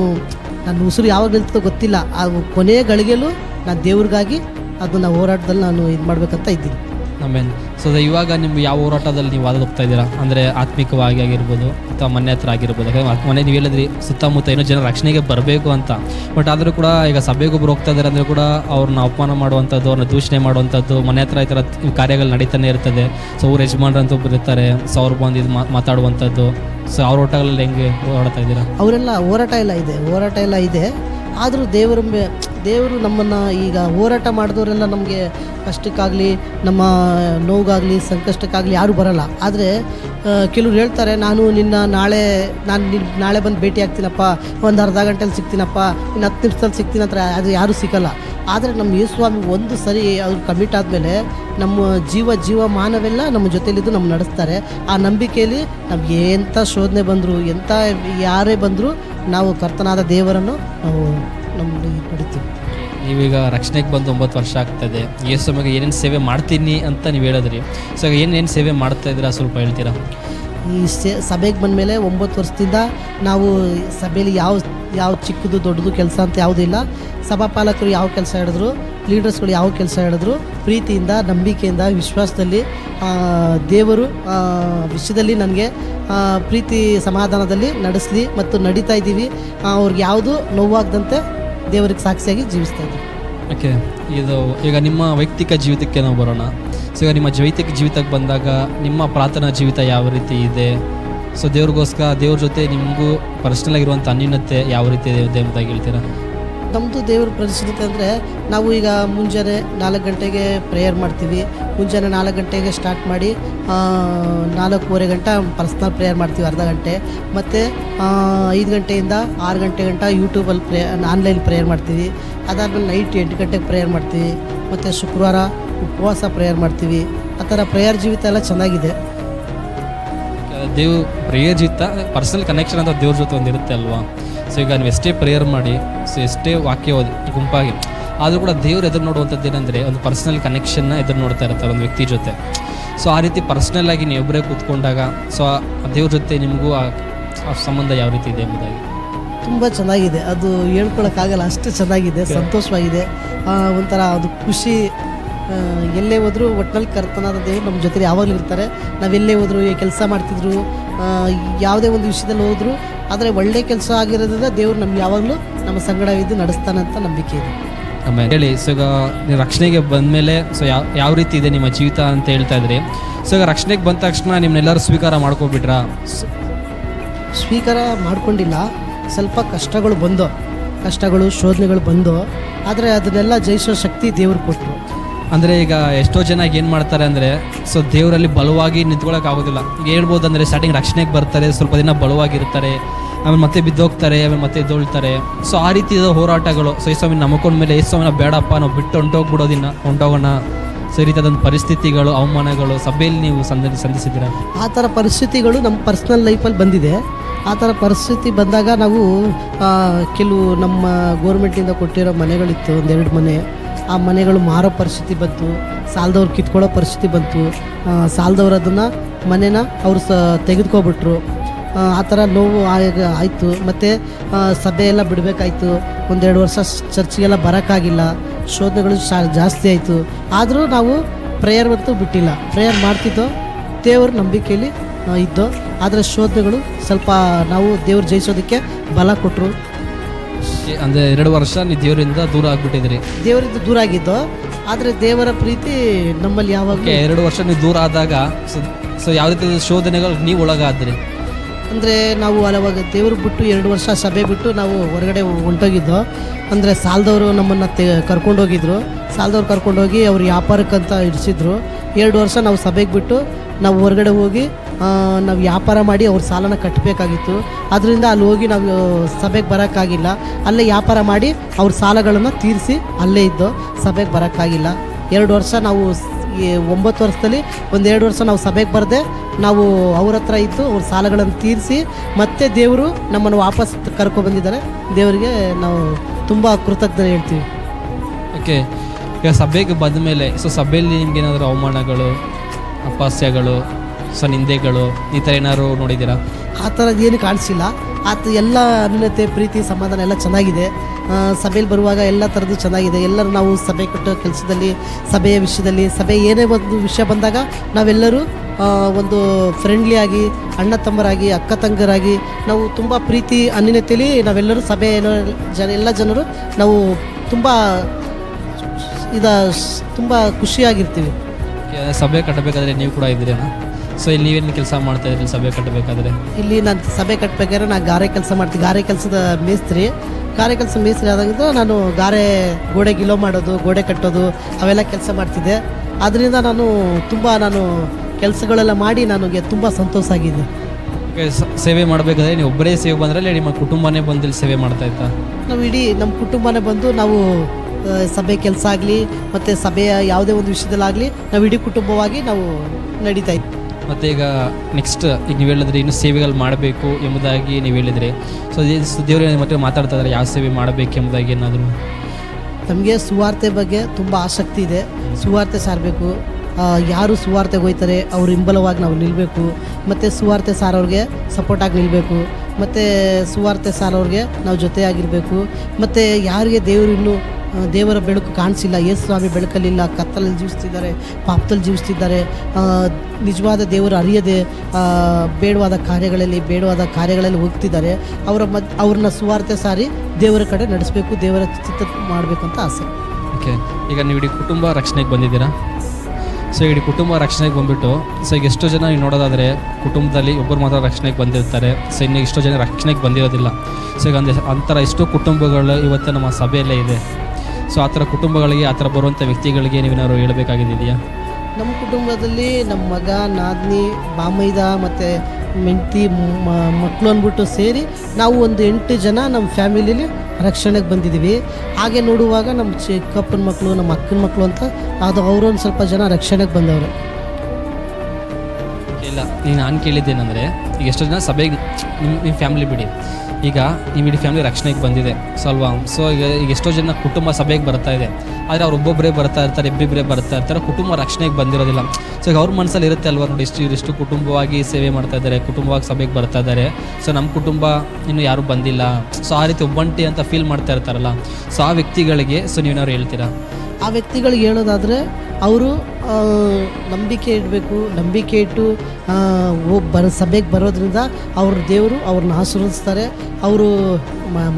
ನನ್ನ ಉಸಿರು ಯಾವಾಗ ನಿಲ್ತೋ ಗೊತ್ತಿಲ್ಲ. ಆ ಕೊನೆಯ ಗಳಿಗೆಲೂ ನಾನು ದೇವ್ರಿಗಾಗಿ ಅದನ್ನು ಹೋರಾಟದಲ್ಲಿ ನಾನು ಇದು ಮಾಡಬೇಕಂತ ಇದ್ದೀನಿ. ಆಮೇಲೆ ಸೊ ಇವಾಗ ನಿಮ್ಗೆ ಯಾವ ಹೋರಾಟದಲ್ಲಿ ನೀವು ವಾದ ಹೋಗ್ತಾ ಇದ್ದೀರಾ? ಅಂದರೆ ಆತ್ಮಿಕವಾಗಿ ಆಗಿರ್ಬೋದು, ಅಥವಾ ಮನೆ ಹತ್ರ ಆಗಿರ್ಬೋದು ಮನೆ ನೀವು ಹೇಳಿದ್ರಿ, ಸುತ್ತಮುತ್ತ ಏನೋ ಜನ ರಕ್ಷಣೆಗೆ ಬರಬೇಕು ಅಂತ. ಬಟ್ ಆದರೂ ಕೂಡ ಈಗ ಸಭೆಗೊಬ್ಬರು ಹೋಗ್ತಾ ಇದ್ದಾರೆ ಅಂದರೆ ಕೂಡ ಅವ್ರನ್ನ ಅಪಮಾನ ಮಾಡುವಂಥದ್ದು, ಅವ್ರನ್ನ ದೂಷಣೆ ಮಾಡುವಂಥದ್ದು, ಮನೆ ಹತ್ರ ಈ ಥರ ಕಾರ್ಯಗಳು ನಡೀತಾನೆ ಇರ್ತದೆ. ಸೊ ಅವ್ರ ಯಜಮಾನ್ರಂತೂ ಅಂತ ಒಬ್ಬರು ಇರ್ತಾರೆ, ಸೊ ಅವ್ರು ಬಂದು ಇದು ಮಾತಾಡುವಂಥದ್ದು. ಸೊ ಅವ್ರ ಹೋರಾಟಗಳಲ್ಲಿ ಹೆಂಗೆ ಓಡಾಡ್ತಾ ಇದ್ದೀರಾ? ಅವರೆಲ್ಲ ಹೋರಾಟ ಎಲ್ಲ ಇದೆ, ಹೋರಾಟ ಎಲ್ಲ ಇದೆ. ಆದರೂ ದೇವರ ದೇವರು ನಮ್ಮನ್ನು ಈಗ ಹೋರಾಟ ಮಾಡಿದವರೆಲ್ಲ ನಮಗೆ ಕಷ್ಟಕ್ಕಾಗಲಿ, ನಮ್ಮ ನೋವಿಗಾಗಲಿ ಸಂಕಷ್ಟಕ್ಕಾಗಲಿ ಯಾರೂ ಬರಲ್ಲ. ಆದರೆ ಕೆಲವ್ರು ಹೇಳ್ತಾರೆ, ನಾನು ನಿನ್ನ ನಾಳೆ, ನಾನು ನಿನ್ನ ನಾಳೆ ಬಂದು ಭೇಟಿ ಆಗ್ತೀನಪ್ಪ, ಒಂದು ಅರ್ಧ ಗಂಟೆಲಿ ಸಿಗ್ತೀನಪ್ಪ ಇನ್ನು ಹತ್ತು ನಿಮಿಷದಲ್ಲಿ ಸಿಗ್ತೀನಿ ಅಂತ ಅದು ಯಾರೂ ಸಿಗಲ್ಲ. ಆದರೆ ನಮ್ಮ ಯೇಸ್ವಾಮಿ ಒಂದು ಸರಿ ಅವ್ರು ಕಮಿಟ್ ಆದಮೇಲೆ ನಮ್ಮ ಜೀವ ಜೀವ ಮಾನವೆಲ್ಲ ನಮ್ಮ ಜೊತೆಲಿದ್ದು ನಮ್ಮ ನಡೆಸ್ತಾರೆ. ಆ ನಂಬಿಕೆಯಲ್ಲಿ ನಮ್ಗೆ ಎಂಥ ಶೋಧನೆ ಬಂದರು ಎಂಥ ಯಾರೇ ಬಂದರೂ ನಾವು ಕರ್ತನಾದ ದೇವರನ್ನು ನಾವು ನಮ್ಮಲ್ಲಿ ಪಡಿತೀವಿ. ನೀವೀಗ ರಕ್ಷಣೆಗೆ ಬಂದು ಒಂಬತ್ತು ವರ್ಷ ಆಗ್ತದೆ. ಯೇಸು ಮಗ ಏನೇನು ಸೇವೆ ಮಾಡ್ತೀನಿ ಅಂತ ನೀವು ಹೇಳಿದ್ರಿ. ಸೊ ಏನೇನು ಸೇವೆ ಮಾಡ್ತಾ ಇದ್ದೀರಾ ಸ್ವಲ್ಪ ಹೇಳ್ತೀರಾ? ಈ ಸೆ ಸಭೆಗೆ ಬಂದಮೇಲೆ ಒಂಬತ್ತು ವರ್ಷದಿಂದ ನಾವು ಸಭೆಯಲ್ಲಿ ಯಾವ ಯಾವ ಚಿಕ್ಕದು ದೊಡ್ಡದು ಕೆಲಸ ಅಂತ ಯಾವುದಿಲ್ಲ. ಸಭಾಪಾಲಕರು ಯಾವ ಕೆಲಸ ಹೇಳಿದ್ರು? ಲೀಡರ್ಸ್ಗಳು ಯಾವ ಕೆಲಸ ಹೇಳಿದ್ರು, ಪ್ರೀತಿಯಿಂದ, ನಂಬಿಕೆಯಿಂದ, ವಿಶ್ವಾಸದಲ್ಲಿ ದೇವರು ವಿಷಯದಲ್ಲಿ ನನಗೆ ಪ್ರೀತಿ ಸಮಾಧಾನದಲ್ಲಿ ನಡೆಸಲಿ ಮತ್ತು ನಡೀತಾ ಇದ್ದೀವಿ. ಅವ್ರಿಗೆ ಯಾವುದು ನೋವಾಗದಂತೆ ದೇವರಿಗೆ ಸಾಕ್ಷಿಯಾಗಿ ಜೀವಿಸ್ತಾ ಇದ್ದೀವಿ. ಓಕೆ, ಇದು ಈಗ ನಿಮ್ಮ ವೈಯಕ್ತಿಕ ಜೀವಿತಕ್ಕೆ ನಾವು ಬರೋಣ. ಸೊ ಈಗ ನಿಮ್ಮ ಜೈತಿಕ ಜೀವಿತಕ್ಕೆ ಬಂದಾಗ ನಿಮ್ಮ ಪ್ರಾರ್ಥನಾ ಜೀವಿತ ಯಾವ ರೀತಿ ಇದೆ? ಸೊ ದೇವ್ರಿಗೋಸ್ಕರ ದೇವ್ರ ಜೊತೆ ನಿಮಗೂ ಪರ್ಸ್ನಲ್ ಆಗಿರುವಂಥ ಅನ್ಯೂನ್ಯತೆ ಯಾವ ರೀತಿ ಇದೆ ಎಂಬುದಾಗಿ ಹೇಳ್ತೀರಾ? ನಮ್ಮದು ದೇವ್ರ ಪರಿಸ್ಥಿತಿ ಅಂದರೆ ನಾವು ಈಗ ಮುಂಜಾನೆ ನಾಲ್ಕು ಗಂಟೆಗೆ ಪ್ರೇಯರ್ ಮಾಡ್ತೀವಿ. ಮುಂಜಾನೆ ನಾಲ್ಕು ಗಂಟೆಗೆ ಸ್ಟಾರ್ಟ್ ಮಾಡಿ ನಾಲ್ಕೂವರೆ ಗಂಟೆ ಪರ್ಸ್ನಲ್ ಪ್ರೇಯರ್ ಮಾಡ್ತೀವಿ ಅರ್ಧ ಗಂಟೆ. ಮತ್ತು ಐದು ಗಂಟೆಯಿಂದ ಆರು ಗಂಟೆ ಗಂಟ ಯೂಟ್ಯೂಬಲ್ಲಿ ಪ್ರೇ ಆನ್ಲೈನ್ ಪ್ರೇಯರ್ ಮಾಡ್ತೀವಿ. ಅದಾದಮೇಲೆ ನೈಟ್ ಎಂಟು ಗಂಟೆಗೆ ಪ್ರೇಯರ್ ಮಾಡ್ತೀವಿ. ಮತ್ತು ಶುಕ್ರವಾರ ಉಪವಾಸ ಪ್ರೇಯರ್ ಮಾಡ್ತೀವಿ. ಆ ಥರ ಪ್ರೇಯರ್ ಜೀವಿತ ಎಲ್ಲ ಚೆನ್ನಾಗಿದೆ. ದೇವ್ ಪ್ರೇಯರ್ ಜೀವಿತ ಪರ್ಸನಲ್ ಕನೆಕ್ಷನ್ ಅಂತ ದೇವ್ರ ಜೊತೆ ಒಂದು ಇರುತ್ತೆ ಅಲ್ವಾ? ಸೊ ಈಗ ನೀವು ಎಷ್ಟೇ ಪ್ರೇಯರ್ ಮಾಡಿ ಸೊ ಎಷ್ಟೇ ವಾಕ್ಯ ಓದಿ ಗುಂಪಾಗಿ ಆದರೂ ಕೂಡ ದೇವ್ರು ಎದುರು ನೋಡುವಂಥದ್ದು ಏನಂದರೆ ಒಂದು ಪರ್ಸನಲ್ ಕನೆಕ್ಷನ್ನ ಎದುರು ನೋಡ್ತಾ ಇರ್ತಾರೆ ಒಂದು ವ್ಯಕ್ತಿ ಜೊತೆ. ಸೊ ಆ ರೀತಿ ಪರ್ಸ್ನಲ್ ಆಗಿ ನೀವು ಒಬ್ಬರೇ ಕೂತ್ಕೊಂಡಾಗ ಸೊ ಆ ದೇವ್ರ ಜೊತೆ ನಿಮಗೂ ಆ ಸಂಬಂಧ ಯಾವ ರೀತಿ ಇದೆ ಎಂಬುದಾಗಿ? ತುಂಬ ಚೆನ್ನಾಗಿದೆ. ಅದು ಹೇಳ್ಕೊಳಕ್ಕಾಗಲ್ಲ ಅಷ್ಟು ಚೆನ್ನಾಗಿದೆ ಸಂತೋಷವಾಗಿದೆ. ಆ, ಒಂಥರ ಅದು ಖುಷಿ ಎಲ್ಲೇ ಹೋದರೂ ಒಟ್ಟಿನಲ್ಲಿ ಕರ್ತನಾದ ದೇವರು ನಮ್ಮ ಜೊತೆ ಯಾವಾಗಲೂ ಇರ್ತಾರೆ. ನಾವೆಲ್ಲೇ ಹೋದ್ರು ಕೆಲಸ ಮಾಡ್ತಿದ್ರು ಯಾವುದೇ ಒಂದು ವಿಷಯದಲ್ಲಿ ಹೋದ್ರು ಆದರೆ ಒಳ್ಳೆ ಕೆಲಸ ಆಗಿರೋದ್ರಿಂದ ದೇವರು ನಮ್ಗೆ ಯಾವಾಗಲೂ ನಮ್ಮ ಸಂಗಡ ಇದ್ದು ನಡೆಸ್ತಾನೆ ಅಂತ ನಂಬಿಕೆ ಇದೆ. ಆಮೇಲೆ ಹೇಳಿ ಸೊ ಈಗ ನೀವು ರಕ್ಷಣೆಗೆ ಬಂದಮೇಲೆ ಸೊ ಯಾವ ಯಾವ ರೀತಿ ಇದೆ ನಿಮ್ಮ ಜೀವಿತ ಅಂತ ಹೇಳ್ತಾ ಇದ್ರಿ. ಸೊ ಈಗ ರಕ್ಷಣೆಗೆ ಬಂದ ತಕ್ಷಣ ನಿಮ್ಮನ್ನೆಲ್ಲರೂ ಸ್ವೀಕಾರ ಮಾಡ್ಕೊಬಿಟ್ರಾ? ಸ್ವೀಕಾರ ಮಾಡ್ಕೊಂಡಿಲ್ಲ ಸ್ವಲ್ಪ ಕಷ್ಟಗಳು ಬಂದೋ ಕಷ್ಟಗಳು ಶೋಧನೆಗಳು ಬಂದೋ ಆದರೆ ಅದನ್ನೆಲ್ಲ ಜಯಿಸೋ ಶಕ್ತಿ ದೇವರು ಕೊಟ್ಟರು ಅಂದರೆ ಈಗ ಎಷ್ಟೋ ಜನ ಏನು ಮಾಡ್ತಾರೆ ಅಂದರೆ, ಸೊ ದೇವರಲ್ಲಿ ಬಲವಾಗಿ ನಿಂತ್ಕೊಳ್ಳೋಕೆ ಆಗೋದಿಲ್ಲ. ಈಗ ಹೇಳ್ಬೋದು ಅಂದರೆ ಸ್ಟಾರ್ಟಿಂಗ್ ರಕ್ಷಣೆಗೆ ಬರ್ತಾರೆ, ಸ್ವಲ್ಪ ದಿನ ಬಲವಾಗಿರ್ತಾರೆ, ಆಮೇಲೆ ಮತ್ತೆ ಬಿದ್ದೋಗ್ತಾರೆ, ಆಮೇಲೆ ಮತ್ತೆ ಎದ್ದೊಳ್ತಾರೆ. ಸೊ ಆ ರೀತಿಯ ಹೋರಾಟಗಳು. ಸೊ ಈ ಸ್ವಾಮಿ ನಂಬ್ಕೊಂಡ ಮೇಲೆ ಈ ಸ್ವಾಮಿನ ಬೇಡಪ್ಪ ನಾವು ಬಿಟ್ಟು ಹೊಂಟೋಗ್ಬಿಡೋದಿನ್ನ, ಹೊಂಟೋಗೋಣ. ಸೊ ಈ ರೀತಿಯಾದಂಥ ಪರಿಸ್ಥಿತಿಗಳು, ಅವಮಾನಗಳು ಸಭೆಯಲ್ಲಿ ನೀವು ಸಂದ, ಸಂಧಿಸಿದ್ದೀರಾ? ಆ ಥರ ಪರಿಸ್ಥಿತಿಗಳು ನಮ್ಮ ಪರ್ಸ್ನಲ್ ಲೈಫಲ್ಲಿ ಬಂದಿದೆ. ಆ ಥರ ಪರಿಸ್ಥಿತಿ ಬಂದಾಗ ನಾವು ಕೆಲವು ನಮ್ಮ ಗೋರ್ಮೆಂಟಿಂದ ಕೊಟ್ಟಿರೋ ಮನೆಗಳಿತ್ತು, ಒಂದೆರಡು ಮನೆ. ಆ ಮನೆಗಳು ಮಾರೋ ಪರಿಸ್ಥಿತಿ ಬಂತು ಸಾಲದವ್ರು ಕಿತ್ಕೊಳ್ಳೋ ಪರಿಸ್ಥಿತಿ ಬಂತು. ಸಾಲದವ್ರು ಅದನ್ನು ಮನೆನ ಅವರು ಸ ತೆಗೆದುಕೊಬಿಟ್ರು. ಆ, ಥರ ನೋವು ಆಯಿತು. ಮತ್ತು ಸಭೆ ಎಲ್ಲ ಬಿಡಬೇಕಾಯ್ತು. ಒಂದೆರಡು ವರ್ಷ ಚರ್ಚಿಗೆಲ್ಲ ಬರೋಕ್ಕಾಗಿಲ್ಲ. ಶೋಧನೆಗಳು ಶಾ ಜಾಸ್ತಿ ಆಯಿತು. ಆದರೂ ನಾವು ಪ್ರೇಯರ್ ಅಂತೂ ಬಿಟ್ಟಿಲ್ಲ. ಪ್ರೇಯರ್ ಮಾಡ್ತಿದ್ದೋ ದೇವ್ರ ನಂಬಿಕೆಯಲ್ಲಿ ಇದ್ದೋ. ಆದರೆ ಶೋಧನೆಗಳು ಸ್ವಲ್ಪ ನಾವು ದೇವ್ರು ಜಯಿಸೋದಕ್ಕೆ ಬಲ ಕೊಟ್ಟರು ಅಂದರೆ ಎರಡು ವರ್ಷ ನೀವು ದೇವರಿಂದ ದೂರ ಆಗ್ಬಿಟ್ಟಿದ್ರಿ ದೇವರಿಂದ ದೂರ ಆಗಿದ್ದು? ಆದರೆ ದೇವರ ಪ್ರೀತಿ ನಮ್ಮಲ್ಲಿ ಯಾವಾಗ ಓಕೆ ಎರಡು ವರ್ಷ ನೀವು ದೂರ ಆದಾಗ ಸೊ ಸೊ ಯಾವ ರೀತಿ ಶೋಧನೆಗಳು ನೀವು ಒಳಗಾದ್ರಿ? ಅಂದರೆ ನಾವು ಅಲವಾಗ ದೇವರು ಬಿಟ್ಟು ಎರಡು ವರ್ಷ ಸಭೆ ಬಿಟ್ಟು ನಾವು ಹೊರಗಡೆ ಹೊಂಟೋಗಿದ್ದೋ? ಅಂದರೆ ಸಾಲದವರು ನಮ್ಮನ್ನು ತೆ ಕರ್ಕೊಂಡೋಗಿದ್ರು ಸಾಲದವ್ರು ಕರ್ಕೊಂಡೋಗಿ ಅವ್ರು ವ್ಯಾಪಾರಕ್ಕಂತ ಇಡಿಸಿದ್ರು ಎರಡು ವರ್ಷ ನಾವು ಸಭೆಗೆ ಬಿಟ್ಟು ನಾವು ಹೊರಗಡೆ ಹೋಗಿ ನಾವು ವ್ಯಾಪಾರ ಮಾಡಿ ಅವ್ರ ಸಾಲನ ಕಟ್ಟಬೇಕಾಗಿತ್ತು ಅದರಿಂದ ಅಲ್ಲಿ ಹೋಗಿ ನಾವು ಸಭೆಗೆ ಬರೋಕ್ಕಾಗಿಲ್ಲ. ಅಲ್ಲೇ ವ್ಯಾಪಾರ ಮಾಡಿ ಅವ್ರ ಸಾಲಗಳನ್ನು ತೀರಿಸಿ ಅಲ್ಲೇ ಇದ್ದು ಸಭೆಗೆ ಬರೋಕ್ಕಾಗಿಲ್ಲ. ಎರಡು ವರ್ಷ ನಾವು ಒಂಬತ್ತು ವರ್ಷದಲ್ಲಿ ಒಂದೆರಡು ವರ್ಷ ನಾವು ಸಭೆಗೆ ಬರದೆ ನಾವು ಅವ್ರ ಹತ್ರ ಇದ್ದು ಅವ್ರ ಸಾಲಗಳನ್ನು ತೀರಿಸಿ ಮತ್ತೆ ದೇವರು ನಮ್ಮನ್ನು ವಾಪಸ್ ಕರ್ಕೊಬಂದಿದ್ದಾರೆ. ದೇವರಿಗೆ ನಾವು ತುಂಬ ಕೃತಜ್ಞತೆ ಹೇಳ್ತೀವಿ. ಓಕೆ, ಈಗ ಸಭೆಗೆ ಬಂದ ಮೇಲೆ ಸೊ ಸಭೆಯಲ್ಲಿ ನಿಮ್ಗೆ ಏನಾದರೂ ಅವಮಾನಗಳು, ಅಪಹಾಸ್ಯಗಳು ಸೊ ನಿಂದೆಗಳು ಈ ಥರ ಏನಾದ್ರು ನೋಡಿದ್ದೀರಾ? ಆ ಥರದ್ದು ಏನು ಕಾಣಿಸಿಲ್ಲ. ಆತ ಎಲ್ಲ ಅನ್ಯತೆ ಪ್ರೀತಿ ಸಮಾಧಾನ ಎಲ್ಲ ಚೆನ್ನಾಗಿದೆ. ಸಭೆಯಲ್ಲಿ ಬರುವಾಗ ಎಲ್ಲ ಥರದ್ದು ಚೆನ್ನಾಗಿದೆ. ಎಲ್ಲರೂ ನಾವು ಸಭೆ ಕೊಟ್ಟ ಕೆಲಸದಲ್ಲಿ ಸಭೆಯ ವಿಷಯದಲ್ಲಿ ಸಭೆ ಏನೇ ಒಂದು ವಿಷಯ ಬಂದಾಗ ನಾವೆಲ್ಲರೂ ಒಂದು ಫ್ರೆಂಡ್ಲಿ ಆಗಿ ಅಣ್ಣ ತಮ್ಮರಾಗಿ ಅಕ್ಕ ತಂಗರಾಗಿ ನಾವು ತುಂಬ ಪ್ರೀತಿ ಅನ್ಯತೆಯಲ್ಲಿ ನಾವೆಲ್ಲರೂ ಸಭೆ ಜನ ಎಲ್ಲ ಜನರು ನಾವು ತುಂಬ ಇದ ತುಂಬ ಖುಷಿಯಾಗಿರ್ತೀವಿ. ಸಭೆ ಕಟ್ಟಬೇಕಾದ್ರೆ ನೀವು ಕೂಡ ಇದ್ದೀರೇನಾ? ಸೊ ಇಲ್ಲಿ ಏನು ಕೆಲಸ ಮಾಡ್ತಾ ಇದ್ರಿ? ಸಭೆ ಕಟ್ಟಬೇಕಾದ್ರೆ ಇಲ್ಲಿ ನಾನು ಸಭೆ ಕಟ್ಟಬೇಕಾದ್ರೆ ನಾನು ಗಾರೆ ಕೆಲಸ ಮಾಡ್ತೀನಿ ಗಾರೆ ಕೆಲಸದ ಮೇಸ್ತ್ರಿ. ಗಾರೆ ಕೆಲಸ ಮೇಸ್ತ್ರಿ ಆದಾಗಿಂದ ನಾನು ಗಾರೆ ಗೋಡೆ ಗಿಲೋ ಮಾಡೋದು ಗೋಡೆ ಕಟ್ಟೋದು ಅವೆಲ್ಲ ಕೆಲಸ ಮಾಡ್ತಿದ್ದೆ. ಅದರಿಂದ ನಾನು ತುಂಬ ನಾನು ಕೆಲಸಗಳೆಲ್ಲ ಮಾಡಿ ನನಗೆ ತುಂಬ ಸಂತೋಷ ಆಗಿದೆ. ಸೇವೆ ಮಾಡಬೇಕಾದ್ರೆ ನೀವು ಒಬ್ಬರೇ ಸೇವೆ ಬಂದ್ರೆ ಇಲ್ಲ ನಿಮ್ಮ ಕುಟುಂಬನೇ ಬಂದು ಇಲ್ಲಿ ಸೇವೆ ಮಾಡ್ತಾ ಇತ್ತಾ? ನಾವು ಇಡೀ ನಮ್ಮ ಕುಟುಂಬನೇ ಬಂದು ನಾವು ಆ, ಸಭೆ ಕೆಲಸ ಆಗಲಿ ಮತ್ತು ಸಭೆಯ ಯಾವುದೇ ಒಂದು ವಿಷಯದಲ್ಲಾಗಲಿ ನಾವು ಇಡೀ ಕುಟುಂಬವಾಗಿ ನಾವು ನಡೀತಾ ಇದ್ವಿ. ಮತ್ತು ಈಗ ನೆಕ್ಸ್ಟ್ ಈಗ ನೀವು ಹೇಳಿದ್ರೆ ಇನ್ನೂ ಸೇವೆಗಳು ಮಾಡಬೇಕು ಎಂಬುದಾಗಿ ನೀವು ಹೇಳಿದರೆ. ಸೊ ದೇವರು ಮತ್ತೆ ಮಾತಾಡ್ತಾ ಇದ್ದಾರೆ ಯಾವ ಸೇವೆ ಮಾಡಬೇಕು ಎಂಬುದಾಗಿ ಏನಾದರೂ? ನಮಗೆ ಸುವಾರ್ತೆ ಬಗ್ಗೆ ತುಂಬ ಆಸಕ್ತಿ ಇದೆ. ಸುವಾರ್ತೆ ಸಾರಬೇಕು. ಯಾರು ಸುವಾರ್ತೆಗೆ ಹೋಯ್ತಾರೆ ಅವ್ರ ಹಿಂಬಲವಾಗಿ ನಾವು ನಿಲ್ಲಬೇಕು ಮತ್ತು ಸುವಾರ್ತೆ ಸಾರೋರಿಗೆ ಸಪೋರ್ಟಾಗಿ ನಿಲ್ಲಬೇಕು ಮತ್ತು ಸುವಾರ್ತೆ ಸಾರೋರಿಗೆ ನಾವು ಜೊತೆಯಾಗಿರಬೇಕು. ಮತ್ತು ಯಾರಿಗೆ ದೇವರು ಇನ್ನೂ ದೇವರ ಬೆಳಕು ಕಾಣಿಸಿಲ್ಲ. ಯೇಸು ಸ್ವಾಮಿ ಬೆಳಕಲ್ಲಿಲ್ಲ. ಕತ್ತಲಲ್ಲಿ ಜೀವಿಸ್ತಿದ್ದಾರೆ, ಪಾಪದಲ್ಲಿ ಜೀವಿಸ್ತಿದ್ದಾರೆ. ನಿಜವಾದ ದೇವರು ಅರಿಯದೆ ಬೇಡವಾದ ಕಾರ್ಯಗಳಲ್ಲಿ ಬೇಡವಾದ ಕಾರ್ಯಗಳಲ್ಲಿ ಹೋಗ್ತಿದ್ದಾರೆ. ಅವರ ಮದ್, ಅವ್ರನ್ನ ಸುವಾರ್ತೆ ಸಾರಿ ದೇವರ ಕಡೆ ನಡೆಸಬೇಕು, ದೇವರ ಚಿತ್ತ ಮಾಡಬೇಕು ಅಂತ ಆಸೆ. ಓಕೆ, ಈಗ ನೀವು ಇಡೀ ಕುಟುಂಬ ರಕ್ಷಣೆಗೆ ಬಂದಿದ್ದೀರಾ? ಸೊ, ಇಡೀ ಕುಟುಂಬ ರಕ್ಷಣೆಗೆ ಬಂದುಬಿಟ್ಟು, ಸೊ, ಈಗ ಎಷ್ಟೋ ಜನ ನೀವು ನೋಡೋದಾದರೆ, ಕುಟುಂಬದಲ್ಲಿ ಒಬ್ಬರು ಮಾತ್ರ ರಕ್ಷಣೆಗೆ ಬಂದಿರ್ತಾರೆ. ಸೊ, ಇನ್ನು ಎಷ್ಟೋ ಜನ ರಕ್ಷಣೆಗೆ ಬಂದಿರೋದಿಲ್ಲ. ಸೊ, ಈಗ ಒಂದು ಅಂತರ ಎಷ್ಟೋ ಕುಟುಂಬಗಳು ಇವತ್ತು ನಮ್ಮ ಸಭೆಯಲ್ಲೇ ಇದೆ. ಸೊ ಆ ಥರ ಕುಟುಂಬಗಳಿಗೆ ಆ ಥರ ಬರುವಂಥ ವ್ಯಕ್ತಿಗಳಿಗೆ ನೀವೇನಾದ್ರು ಹೇಳಬೇಕಾಗಿದೆಯಾ ನಮ್ಮ ಕುಟುಂಬದಲ್ಲಿ ನಮ್ಮ ಮಗ ನಾದಿನಿ ಬಾಮೈದ ಮತ್ತು ಮೆಂತಿ ಮಕ್ಕಳು ಅಂದ್ಬಿಟ್ಟು ಸೇರಿ ನಾವು ಒಂದು ಎಂಟು ಜನ ನಮ್ಮ ಫ್ಯಾಮಿಲಿಲಿ ರಕ್ಷಣೆಗೆ ಬಂದಿದ್ದೀವಿ. ಹಾಗೆ ನೋಡುವಾಗ ನಮ್ಮ ಚಿಕ್ಕಪ್ಪನ ಮಕ್ಕಳು ನಮ್ಮ ಅಕ್ಕನ ಮಕ್ಕಳು ಅಂತ ಅದು ಅವರು ಒಂದು ಸ್ವಲ್ಪ ಜನ ರಕ್ಷಣೆಗೆ ಬಂದವರು. ಇಲ್ಲ ನೀನು ನಾನು ಕೇಳಿದ್ದೇನೆಂದರೆ ಈಗ ಎಷ್ಟೋ ಜನ ಸಭೆಗೆ ನಿಮ್ಮ ನಿಮ್ಮ ಫ್ಯಾಮಿಲಿ ಬಿಡಿ. ಈಗ ನಿಮ್ಮ ಇಡೀ ಫ್ಯಾಮಿಲಿ ರಕ್ಷಣೆಗೆ ಬಂದಿದೆ ಸೊ ಸೊ ಈಗ ಈಗ ಎಷ್ಟೋ ಜನ ಕುಟುಂಬ ಸಭೆಗೆ ಬರ್ತಾ ಇದೆ. ಆದರೆ ಅವ್ರು ಒಬ್ಬೊಬ್ಬರೇ ಬರ್ತಾ ಇರ್ತಾರೆ ಇಬ್ಬಿಬ್ಬರೇ ಬರ್ತಾ ಇರ್ತಾರೆ. ಕುಟುಂಬ ರಕ್ಷಣೆಗೆ ಬಂದಿರೋದಿಲ್ಲ. ಸೊ ಈಗ ಅವ್ರ ಮನಸ್ಸಲ್ಲಿ ಇರುತ್ತೆ ಅಲ್ವಾ ನೋಡಿ, ಇಷ್ಟು ಇಷ್ಟು ಕುಟುಂಬವಾಗಿ ಸೇವೆ ಮಾಡ್ತಾ ಇದ್ದಾರೆ, ಕುಟುಂಬವಾಗಿ ಸಭೆಗೆ ಬರ್ತಾ ಇದ್ದಾರೆ. ಸೊ ನಮ್ಮ ಕುಟುಂಬ ಇನ್ನೂ ಯಾರೂ ಬಂದಿಲ್ಲ. ಸೊ ಆ ರೀತಿ ಒಬ್ಬಂಟಿ ಅಂತ ಫೀಲ್ ಮಾಡ್ತಾ ಇರ್ತಾರಲ್ಲ. ಸೊ ಆ ವ್ಯಕ್ತಿಗಳಿಗೆ ಸೊ ನೀವೇನಾದ್ರು ಹೇಳ್ತೀರಾ? ಆ ವ್ಯಕ್ತಿಗಳಿಗೆ ಹೇಳೋದಾದರೆ ಅವರು ನಂಬಿಕೆ ಇಡಬೇಕು, ನಂಬಿಕೆ ಇಟ್ಟು ಬರ, ಸಭೆಗೆ ಬರೋದ್ರಿಂದ ಅವ್ರ ದೇವರು ಅವ್ರನ್ನ ಆಶೀರ್ವದಿಸ್ತಾರೆ. ಅವರು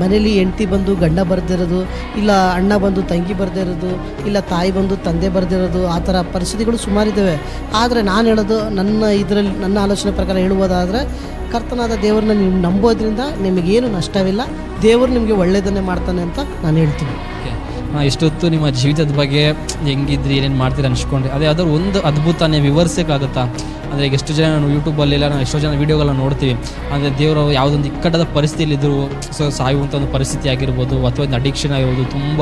ಮನೇಲಿ ಹೆಂಡ್ತಿ ಬಂದು ಗಂಡ ಬರೆದಿರೋದು, ಇಲ್ಲ ಅಣ್ಣ ಬಂದು ತಂಗಿ ಬರೆದಿರೋದು, ಇಲ್ಲ ತಾಯಿ ಬಂದು ತಂದೆ ಬರೆದಿರೋದು, ಆ ಥರ ಪರಿಸ್ಥಿತಿಗಳು ಸುಮಾರಿದ್ದಾವೆ ಆದರೆ ನಾನು ಹೇಳೋದು, ನನ್ನ ಇದರಲ್ಲಿ, ನನ್ನ ಆಲೋಚನೆ ಪ್ರಕಾರ ಹೇಳುವುದಾದರೆ, ಕರ್ತನಾದ ದೇವ್ರನ್ನ ನೀವು ನಂಬೋದ್ರಿಂದ ನಿಮಗೇನು ನಷ್ಟವಿಲ್ಲ, ದೇವರು ನಿಮಗೆ ಒಳ್ಳೆಯದನ್ನೇ ಮಾಡ್ತಾನೆ ಅಂತ ನಾನು ಹೇಳ್ತೀನಿ. ಎಷ್ಟೊತ್ತು ನಿಮ್ಮ ಜೀವಿತದ ಬಗ್ಗೆ ಹೆಂಗಿದ್ರಿ, ಏನೇನು ಮಾಡ್ತೀರಿ ಅನ್ಸ್ಕೊಂಡ್ರಿ ಅದೇ ಯಾವ್ದಾದ್ರು ಒಂದು ಅದ್ಭುತ ನೀವು ವಿವರಿಸೋಕ್ಕಾಗುತ್ತಾ? ಅಂದರೆ ಈಗ ಎಷ್ಟು ಜನ ನಾವು ಯೂಟ್ಯೂಬಲ್ಲೆಲ್ಲ ನಾವು ಎಷ್ಟೋ ಜನ ವೀಡಿಯೋಗಳನ್ನ ನೋಡ್ತೀವಿ. ಅಂದರೆ ದೇವರು ಯಾವುದೊಂದು ಇಕ್ಕಟ್ಟದ ಪರಿಸ್ಥಿತಿಯಲ್ಲಿದ್ದರು ಸೊ ಸಾಯುವಂಥ ಒಂದು ಪರಿಸ್ಥಿತಿ ಆಗಿರ್ಬೋದು, ಅಥವಾ ಒಂದು ಅಡಿಕ್ಷನ್ ಆಗಿರ್ಬೋದು, ತುಂಬ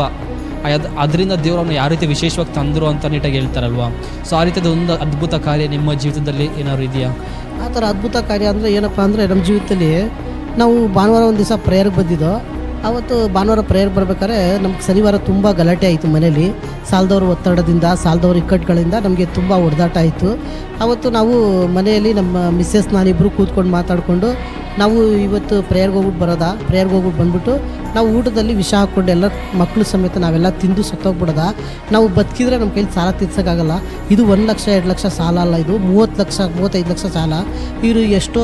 ಅದು, ಅದರಿಂದ ದೇವರನ್ನು ಯಾವ ರೀತಿ ವಿಶೇಷವಾಗಿ ತಂದರು ಅಂತ ನೀಟಾಗಿ ಹೇಳ್ತಾರಲ್ವ? ಸೊ ಆ ರೀತಿಯ ಒಂದು ಅದ್ಭುತ ಕಾರ್ಯ ನಿಮ್ಮ ಜೀವಿತದಲ್ಲಿ ಏನಾದ್ರು ಇದೆಯಾ? ಆ ಥರ ಅದ್ಭುತ ಕಾರ್ಯ ಅಂದರೆ ಏನಪ್ಪ ಅಂದರೆ ನಮ್ಮ ಜೀವಿತದಲ್ಲಿ ನಾವು ಭಾನುವಾರ ಒಂದು ದಿವಸ ಪ್ರೇಯರ್ಗೆ ಬಂದಿದ್ದೋ ಅವತ್ತು ಭಾನುವಾರ ಪ್ರೇಯರ್ ಬರ್ಬೇಕಾದ್ರೆ ನಮ್ಗೆ ಶನಿವಾರ ತುಂಬ ಗಲಾಟೆ ಆಯಿತು ಮನೇಲಿ. ಸಾಲದವ್ರ ಒತ್ತಡದಿಂದ, ಸಾಲದವ್ರ ಇಕ್ಕಟ್ಟುಗಳಿಂದ ನಮಗೆ ತುಂಬ ಹೊಡೆದಾಟ ಆಯಿತು. ಅವತ್ತು ನಾವು ಮನೆಯಲ್ಲಿ ನಮ್ಮ ಮಿಸ್ಸೆಸ್ ನಾನಿಬ್ಬರು ಕೂತ್ಕೊಂಡು ಮಾತಾಡಿಕೊಂಡು ನಾವು ಇವತ್ತು ಪ್ರೇಯರ್ಗೆ ಹೋಗ್ಬಿಟ್ಟು ಬರೋದಾ? ಪ್ರೇಯರ್ಗೆ ಹೋಗ್ಬಿಟ್ಟು ಬಂದ್ಬಿಟ್ಟು ನಾವು ಊಟದಲ್ಲಿ ವಿಷ ಹಾಕ್ಕೊಂಡು ಎಲ್ಲ ಮಕ್ಕಳು ಸಮೇತ ನಾವೆಲ್ಲ ತಿಂದು ಸತ್ತೋಗ್ಬಿಡೋದ? ನಾವು ಬದುಕಿದ್ರೆ ನಮ್ಮ ಕೈಲಿ ಸಾಲ ತೀರ್ಸೋಕ್ಕಾಗಲ್ಲ. ಇದು ಒಂದು ಲಕ್ಷ, ಎರಡು ಲಕ್ಷ ಸಾಲ ಅಲ್ಲ ಇದು. ಮೂವತ್ತು ಲಕ್ಷ, ಮೂವತ್ತೈದು ಲಕ್ಷ ಸಾಲ. ಇವರು ಎಷ್ಟೋ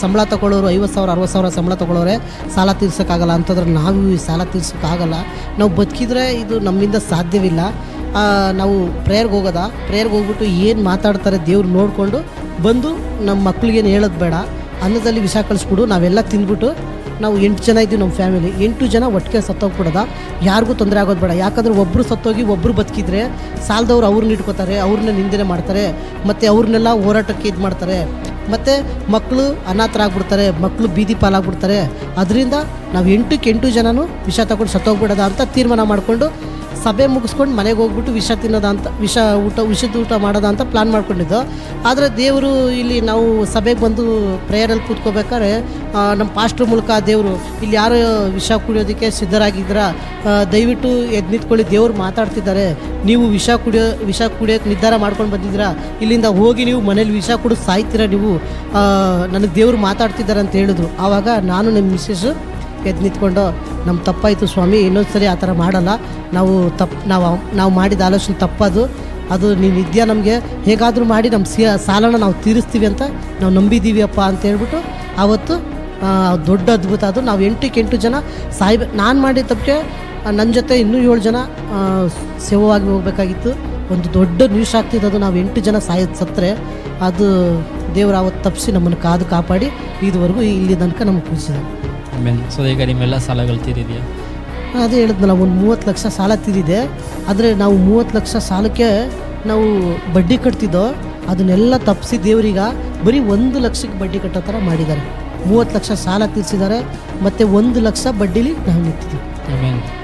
ಸಂಬಳ ತಗೊಳ್ಳೋರು ಐವತ್ತು ಸಾವಿರ, ಅರವತ್ತು ಸಾವಿರ ಸಂಬಳ ತಗೊಳ್ಳೋರೆ ಸಾಲ ತೀರ್ಸೋಕ್ಕಾಗಲ್ಲ. ಅಂತಂದ್ರೆ ನಾವು ಈ ಸಾಲ ತೀರ್ಸೋಕ್ಕಾಗಲ್ಲ ನಾವು ಬದುಕಿದ್ರೆ ಇದು ನಮ್ಮಿಂದ ಸಾಧ್ಯವಿಲ್ಲ. ನಾವು ಪ್ರೇಯರ್ಗೆ ಹೋಗೋದ. ಪ್ರೇಯರ್ಗೆ ಹೋಗ್ಬಿಟ್ಟು ಏನು ಮಾತಾಡ್ತಾರೆ ದೇವ್ರು ನೋಡಿಕೊಂಡು ಬಂದು ನಮ್ಮ ಮಕ್ಳಿಗೇನು ಹೇಳೋದು ಬೇಡ. ಅನ್ನದಲ್ಲಿ ವಿಷ ಕಳಿಸ್ಬಿಡು, ನಾವೆಲ್ಲ ತಿಂದ್ಬಿಟ್ಟು ನಾವು ಎಂಟು ಜನ ಇದ್ದೀವಿ ನಮ್ಮ ಫ್ಯಾಮಿಲಿ ಎಂಟು ಜನ ಒಟ್ಟಿಗೆ ಸತ್ತೋಗ್ಬಿಡೋದ. ಯಾರಿಗೂ ತೊಂದರೆ ಆಗೋದು ಬೇಡ. ಯಾಕಂದ್ರೆ ಒಬ್ಬರು ಸತ್ತೋಗಿ ಒಬ್ಬರು ಬದುಕಿದ್ರೆ ಸಾಲದವ್ರು ಅವ್ರನ್ನ ಇಟ್ಕೋತಾರೆ ಅವ್ರನ್ನ ನಿಂದನೆ ಮಾಡ್ತಾರೆ, ಮತ್ತು ಅವ್ರನ್ನೆಲ್ಲ ಹೋರಾಟಕ್ಕೆ ಇದು ಮಾಡ್ತಾರೆ. ಮತ್ತು ಮಕ್ಕಳು ಅನಾಥರಾಗ್ಬಿಡ್ತಾರೆ ಮಕ್ಕಳು ಬೀದಿ ಪಾಲಾಗ್ಬಿಡ್ತಾರೆ. ಅದರಿಂದ ನಾವು ಎಂಟಕ್ಕೆ ಎಂಟು ಜನನೂ ವಿಷ ತಗೊಂಡು ಸತ್ತೋಗ್ಬಿಡೋದ ಅಂತ ತೀರ್ಮಾನ ಮಾಡಿಕೊಂಡು ಸಭೆ ಮುಗಿಸ್ಕೊಂಡು ಮನೆಗೆ ಹೋಗ್ಬಿಟ್ಟು ವಿಷ ತಿನ್ನೋದ ಅಂತ, ವಿಷ ಊಟ, ವಿಷದ ಊಟ ಮಾಡೋದ ಅಂತ ಪ್ಲ್ಯಾನ್ ಮಾಡ್ಕೊಂಡಿದ್ದು. ಆದರೆ ದೇವರು ಇಲ್ಲಿ ನಾವು ಸಭೆಗೆ ಬಂದು ಪ್ರೇಯರಲ್ಲಿ ಕೂತ್ಕೋಬೇಕಾದ್ರೆ ನಮ್ಮ ಪಾಸ್ಟ್ರ್ ಮೂಲಕ ದೇವರು, ಇಲ್ಲಿ ಯಾರು ವಿಷ ಕುಡಿಯೋದಕ್ಕೆ ಸಿದ್ಧರಾಗಿದ್ದೀರಾ? ದಯವಿಟ್ಟು ಎದ್ದು ನಿಂತ್ಕೊಳ್ಳಿ ದೇವರು ಮಾತಾಡ್ತಿದ್ದಾರೆ. ನೀವು ವಿಷ ಕುಡಿಯೋ, ವಿಷ ಕುಡಿಯೋಕ್ಕೆ ನಿರ್ಧಾರ ಮಾಡ್ಕೊಂಡು ಬಂದಿದ್ದೀರಾ? ಇಲ್ಲಿಂದ ಹೋಗಿ ನೀವು ಮನೇಲಿ ವಿಷ ಕುಡಿದು ಸಾಯ್ತೀರಾ ನೀವು? ನನಗೆ ದೇವರು ಮಾತಾಡ್ತಿದ್ದಾರೆ ಅಂತ ಹೇಳಿದ್ರು. ಆವಾಗ ನಾನು ನಿಮ್ಮ ಮಿಸ್ಸಸ್ಸು ಎದ್ದು ನಿಂತ್ಕೊಂಡು ನಮ್ಮ ತಪ್ಪಾಯಿತು ಸ್ವಾಮಿ, ಇನ್ನೊಂದು ಸರಿ ಆ ಥರ ಮಾಡಲ್ಲ. ನಾವು ತಪ್ಪು ನಾವು ನಾವು ಮಾಡಿದ ಆಲೋಚನೆ ತಪ್ಪದು. ಅದು ನೀನು ಇದೆಯಾ ನಮಗೆ. ಹೇಗಾದರೂ ಮಾಡಿ ನಮ್ಮ ಸಿ ಸಾಲನ ನಾವು ತೀರಿಸ್ತೀವಿ ಅಂತ ನಾವು ನಂಬಿದ್ದೀವಿ ಅಪ್ಪ ಅಂತ ಹೇಳ್ಬಿಟ್ಟು ಆವತ್ತು ದೊಡ್ಡ ಅದ್ಭುತ ಅದು. ನಾವು ಎಂಟಕ್ಕೆ ಎಂಟು ಜನ ಸಾಯ್ಬೆ ನಾನು ಮಾಡಿದ ತಪ್ಪಿಗೆ ನನ್ನ ಜೊತೆ ಇನ್ನೂ ಏಳು ಜನ ಸೇವವಾಗಿ ಹೋಗಬೇಕಾಗಿತ್ತು. ಒಂದು ದೊಡ್ಡ ನ್ಯೂಸ್ ಆಗ್ತಿದ್ದು ಅದು. ನಾವು ಎಂಟು ಜನ ಸಾಯೋದು ಸತ್ತರೆ ಅದು ದೇವರು ಆವತ್ತು ತಪ್ಪಿಸಿ ನಮ್ಮನ್ನು ಕಾದು ಕಾಪಾಡಿ, ಇದುವರೆಗೂ ಇಲ್ಲಿ ತನಕ ನಮಗೆ ಕೂರಿಸಿದ ಮೇನ್ ಸೊ ಈಗ ನಿಮ್ಮೆಲ್ಲ ಸಾಲಗಳು ತೀರಿದೆಯಾ? ಅದೇ ಹೇಳಿದ್ನಲ್ಲ, ಒಂದು ಮೂವತ್ತು ಲಕ್ಷ ಸಾಲ ತೀರಿದೆ. ಆದರೆ ನಾವು ಮೂವತ್ತು ಲಕ್ಷ ಸಾಲಕ್ಕೆ ನಾವು ಬಡ್ಡಿ ಕಟ್ತಿದ್ದೋ, ಅದನ್ನೆಲ್ಲ ತಪ್ಪಿಸಿ ದೇವರಿಗ ಬರೀ ಒಂದು ಲಕ್ಷಕ್ಕೆ ಬಡ್ಡಿ ಕಟ್ಟೋ ಥರ ಮಾಡಿದ್ದಾರೆ. ಮೂವತ್ತು ಲಕ್ಷ ಸಾಲ ತೀರಿಸಿದ್ದಾರೆ. ಮತ್ತು ಒಂದು ಲಕ್ಷ ಬಡ್ಡಿಲಿ ನಾವು ನಿಂತಿದ್ದೀವಿ.